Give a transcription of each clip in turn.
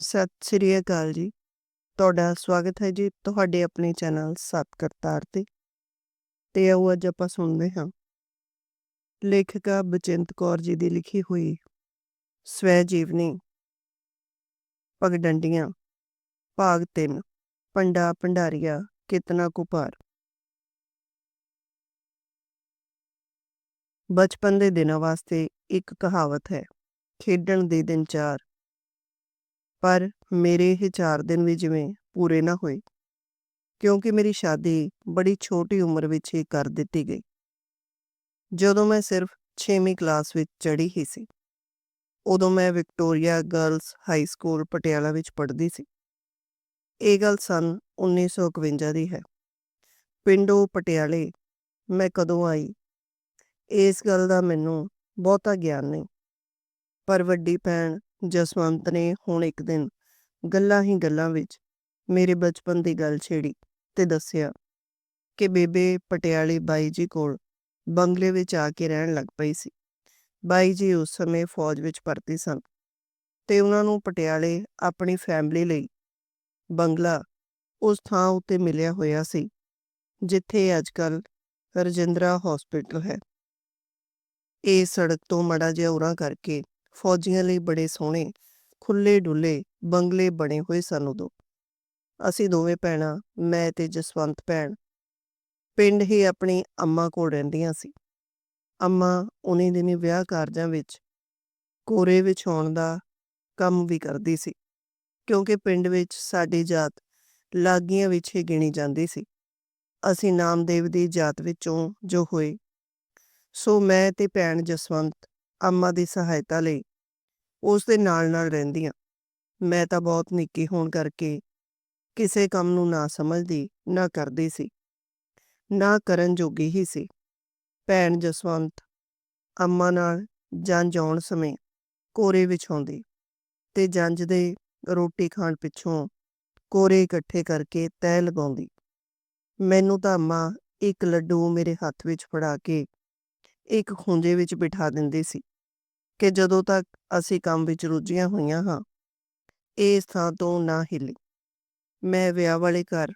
ਸਤਿ ਸ੍ਰੀ ਅਕਾਲ ਜੀ। ਤੁਹਾਡਾ ਸਵਾਗਤ ਹੈ ਜੀ ਤੁਹਾਡੇ ਆਪਣੇ ਚੈਨਲ ਸਤ ਕਰਤਾਰ ਤੇ। ਤੇ ਆਓ ਅੱਜ ਆਪਾਂ ਸੁਣਦੇ ਹਾਂ। ਲੇਖਿਕਾ ਬਚਿੰਤ ਕੌਰ ਜੀ ਦੀ ਲਿਖੀ ਹੋਈ ਸਵੈ ਜੀਵਨੀ ਪਗਡੰਡੀਆਂ। ਭਾਗ 3 ਪੰਡਾ ਭੰਡਾਰੀਆ, ਕਿਤਨਾ ਕੁਪਾਰ ਬਚਪਨ ਦੇ ਦਿਨਾਂ ਵਾਸਤੇ ਇੱਕ ਕਹਾਵਤ ਹੈ, ਖੇਡਣ ਦੇ ਦਿਨ ਚਾਰ। ਪਰ ਮੇਰੇ ਇਹ ਚਾਰ ਦਿਨ ਵੀ ਜਿਵੇਂ ਪੂਰੇ ਨਾ ਹੋਏ, ਕਿਉਂਕਿ ਮੇਰੀ ਸ਼ਾਦੀ ਬੜੀ ਛੋਟੀ ਉਮਰ ਵਿੱਚ ਹੀ ਕਰ ਦਿੱਤੀ ਗਈ। ਜਦੋਂ ਮੈਂ ਸਿਰਫ 6ਵੀਂ ਕਲਾਸ ਵਿੱਚ ਚੜ੍ਹੀ ਹੀ ਸੀ, ਉਦੋਂ ਮੈਂ Victoria girls high school Patiala ਵਿੱਚ ਪੜ੍ਹਦੀ ਸੀ। ਇਹ ਗੱਲ ਸਨ 1951 ਦੀ ਹੈ। ਪਿੰਡੋਂ ਪਟਿਆਲੇ ਮੈਂ ਕਦੋਂ ਆਈ, ਇਸ ਗੱਲ ਦਾ ਮੈਨੂੰ ਬਹੁਤਾ ਗਿਆਨ ਨਹੀਂ, ਪਰ ਵੱਡੀ ਭੈਣ ਜਸਵੰਤ ਨੇ ਹੁਣ ਇੱਕ ਦਿਨ ਗੱਲਾਂ ਹੀ ਗੱਲਾਂ ਵਿੱਚ ਮੇਰੇ ਬਚਪਨ ਦੀ ਗੱਲ ਛੇੜੀ ਤੇ ਦੱਸਿਆ ਕਿ ਬੇਬੇ ਪਟਿਆਲੇ ਬਾਈ ਜੀ ਕੋਲ ਬੰਗਲੇ ਵਿੱਚ ਆ ਕੇ ਰਹਿਣ ਲੱਗ ਪਈ ਸੀ। ਬਾਈ ਜੀ ਉਸ ਸਮੇਂ ਫੌਜ ਵਿੱਚ ਭਰਤੀ ਸਨ ਤੇ ਉਹਨਾਂ ਨੂੰ ਪਟਿਆਲੇ ਆਪਣੀ ਫੈਮਿਲੀ ਲਈ ਬੰਗਲਾ ਉਸ ਥਾਂ ਉੱਤੇ ਮਿਲਿਆ ਹੋਇਆ ਸੀ, ਜਿੱਥੇ ਅੱਜਕੱਲ ਰਜਿੰਦਰਾ ਹਸਪੀਟਲ ਹੈ। ਇਹ ਸੜਕ ਤੋਂ ਮੜਾ ਜਿਹਾ ਉਰਾਂ ਕਰਕੇ ਫੌਜੀਆਂ ਲਈ ਬੜੇ ਸੋਹਣੇ ਖੁੱਲੇ ਡੁੱਲੇ ਬੰਗਲੇ ਬਣੇ ਹੋਏ ਸਨ ਉਦੋਂ। ਅਸੀਂ ਦੋਵੇਂ ਭੈਣਾਂ, ਮੈਂ ਤੇ ਜਸਵੰਤ ਭੈਣ, ਪਿੰਡ ਹੀ ਆਪਣੀ ਅੰਮਾ ਕੋਲ ਰਹਿੰਦੀਆਂ ਸੀ। ਅੰਮਾ ਉਨੀ ਦਿਨੀ ਵਿਆਹ ਕਾਰਜਾਂ ਵਿੱਚ, ਕੋਰੇ ਵਿਛਾਉਣ ਦਾ ਕੰਮ ਵੀ ਕਰਦੀ ਸੀ, ਕਿਉਂਕਿ ਪਿੰਡ ਵਿੱਚ ਸਾਡੀ ਜਾਤ ਲਾਗੀਆਂ ਵਿੱਚ ਹੀ ਗਿਣੀ ਜਾਂਦੀ ਸੀ। ਅਸੀਂ ਨਾਮਦੇਵ ਦੀ ਜਾਤ ਵਿੱਚੋਂ ਜੋ ਹੋਏ, ਸੋ ਮੈਂ ਤੇ ਭੈਣ ਜਸਵੰਤ ਅੰਮਾ ਦੀ ਸਹਾਇਤਾ ਲਈ ਉਸ ਦੇ ਨਾਲ ਨਾਲ ਰਹਿੰਦੀਆਂ। ਮੈਂ ਤਾਂ ਬਹੁਤ ਨਿੱਕੀ ਹੋਣ ਕਰਕੇ ਕਿਸੇ ਕੰਮ ਨੂੰ ਨਾ ਸਮਝਦੀ, ਨਾ ਕਰਦੀ ਸੀ। ਨਾ ਕਰਨ ਜੋਗੀ ਹੀ ਸੀ। ਭੈਣ ਜਸਵੰਤ ਅੰਮਾ ਨਾਲ ਜੰਜ ਆਉਣ ਸਮੇਂ ਕੋਰੇ ਵਿਛਾਉਂਦੀ ਤੇ ਜੰਜ ਦੇ ਰੋਟੀ ਖਾਣ ਪਿੱਛੋਂ ਕੋਰੇ ਇਕੱਠੇ ਕਰਕੇ ਤੈ ਲਗਾਉਂਦੀ। ਮੈਨੂੰ ਤਾਂ ਅੰਮਾ ਇੱਕ ਲੱਡੂ ਮੇਰੇ ਹੱਥ ਵਿੱਚ ਫੜਾ ਕੇ ਇੱਕ ਖੁੰਝੇ ਵਿੱਚ ਬਿਠਾ ਦਿੰਦੀ ਸੀ ਕਿ ਜਦੋਂ ਤੱਕ ਅਸੀਂ ਕੰਮ ਵਿੱਚ ਰੁੱਝੀਆਂ ਹੋਈਆਂ ਹਾਂ ਇਸ ਥਾਂ ਤੋਂ ਨਾ ਹਿੱਲੀ। ਮੈਂ ਵਿਆਹ ਵਾਲੇ ਘਰ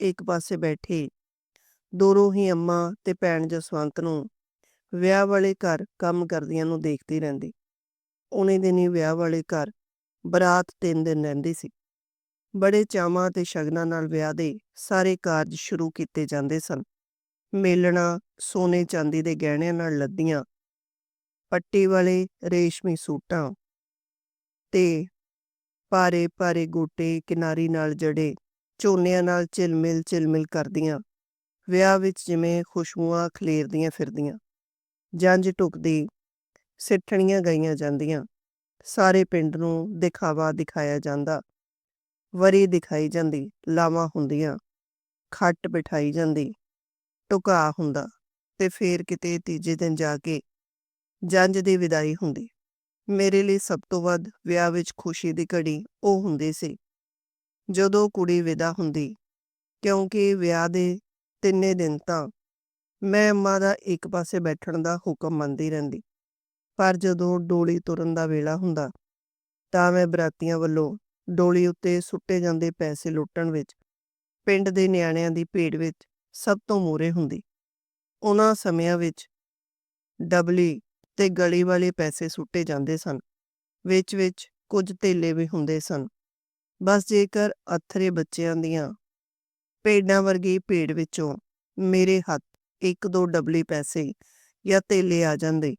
ਇੱਕ ਪਾਸੇ ਬੈਠੇ, ਦੂਰੋਂ ਹੀ ਅੰਮਾ ਤੇ ਭੈਣ ਜਸਵੰਤ ਨੂੰ ਵਿਆਹ ਵਾਲੇ ਘਰ ਕੰਮ ਕਰਦੀਆਂ ਨੂੰ ਦੇਖਦੀ ਰਹਿੰਦੀ। ਉਹਨੇ ਦਿਨੀ ਵਿਆਹ ਵਾਲੇ ਘਰ ਬਰਾਤ ਤਿੰਨ ਦਿਨ ਰਹਿੰਦੀ ਸੀ। ਬੜੇ ਚਾਵਾਂ ਤੇ ਸ਼ਗਨਾਂ ਨਾਲ ਵਿਆਹ ਦੇ ਸਾਰੇ ਕਾਰਜ ਸ਼ੁਰੂ ਕੀਤੇ ਜਾਂਦੇ ਸਨ। ਮੇਲਣਾ ਸੋਨੇ ਚਾਂਦੀ ਦੇ ਗਹਿਣਿਆਂ ਨਾਲ ਲੱਦੀਆਂ। ਪੱਟੀ ਵਾਲੇ ਰੇਸ਼ਮੀ ਸੂਟਾਂ। ਤੇ ਪਾਰੇ ਪਾਰੇ ਗੋਟੇ ਕਿਨਾਰੀ ਨਾਲ ਜੜੇ ਝੋਨਿਆਂ ਨਾਲ ਝਿਲਮਿਲ ਝਿਲਮਿਲ ਕਰਦੀਆਂ। ਵਿਆਹ ਵਿੱਚ ਜਿਵੇਂ ਖੁਸ਼ਬੂਆਂ ਖਲੇਰਦੀਆਂ ਫਿਰਦੀਆਂ। ਜੰਜ ਟੁਕਦੀ, ਸਿੱਠਣੀਆਂ ਗਈਆਂ ਜਾਂਦੀਆਂ। ਸਾਰੇ ਪਿੰਡ ਨੂੰ ਦਿਖਾਵਾ ਦਿਖਾਇਆ ਜਾਂਦਾ। ਵਰੀ ਦਿਖਾਈ ਜਾਂਦੀ, ਲਾਵਾਂ ਹੁੰਦੀਆਂ। ਖੱਟ ਬਿਠਾਈ ਜਾਂਦੀ। ਟੁਕਾ ਹੁੰਦਾ ਤੇ ਫੇਰ ਕਿਤੇ ਤੀਜੇ ਦਿਨ ਜਾ ਕੇ ਜੰਜ ਦੀ ਵਿਦਾਈ ਹੁੰਦੀ। ਮੇਰੇ ਲਈ ਸਭ ਤੋਂ ਵੱਧ ਵਿਆਹ ਵਿੱਚ ਖੁਸ਼ੀ ਦੀ ਘੜੀ ਉਹ ਹੁੰਦੀ ਸੀ, ਜਦੋਂ ਕੁੜੀ ਵਿਦਾ ਹੁੰਦੀ, ਕਿਉਂਕਿ ਵਿਆਹ ਦੇ ਤਿੰਨੇ ਦਿਨ ਤਾਂ ਮੈਂ ਅੰਮਾ ਦਾ ਇੱਕ ਪਾਸੇ ਬੈਠਣ ਦਾ ਹੁਕਮ ਮੰਨਦੀ ਰਹਿੰਦੀ, ਪਰ ਜਦੋਂ ਡੋਲੀ ਤੁਰਨ ਦਾ ਵੇਲਾ ਹੁੰਦਾ, ਤਾਂ ਮੈਂ ਬਰਾਤੀਆਂ ਵੱਲੋਂ ਡੋਲੀ ਉੱਤੇ ਸੁੱਟੇ ਜਾਂਦੇ ਪੈਸੇ ਲੁੱਟਣ ਵਿੱਚ, ਪਿੰਡ ਦੇ ਨਿਆਣਿਆਂ ਦੀ ਭੀੜ ਵਿੱਚ ਸਭ ਤੋਂ ਮੂਰੇ ਹੁੰਦੀ। ਉਹਨਾਂ ਸਮਿਆਂ ਵਿੱਚ ਡਬਲੀ ਤੇ ਗਲੀ ਵਾਲੇ ਪੈਸੇ ਸੁੱਟੇ ਜਾਂਦੇ ਸਨ। ਵਿੱਚ ਵਿੱਚ ਕੁਝ ਧੇਲੇ ਵੀ ਹੁੰਦੇ ਸਨ। ਬਸ ਜੇਕਰ ਅਥਰੇ ਬੱਚਿਆਂ ਦੀਆਂ ਪੇਡਾਂ ਵਰਗੀ ਭੀੜ ਵਿੱਚੋਂ ਮੇਰੇ ਹੱਥ ਇੱਕ ਦੋ ਡਬਲੀ ਪੈਸੇ ਜਾਂ ਧੇਲੇ ਆ ਜਾਂਦੇ,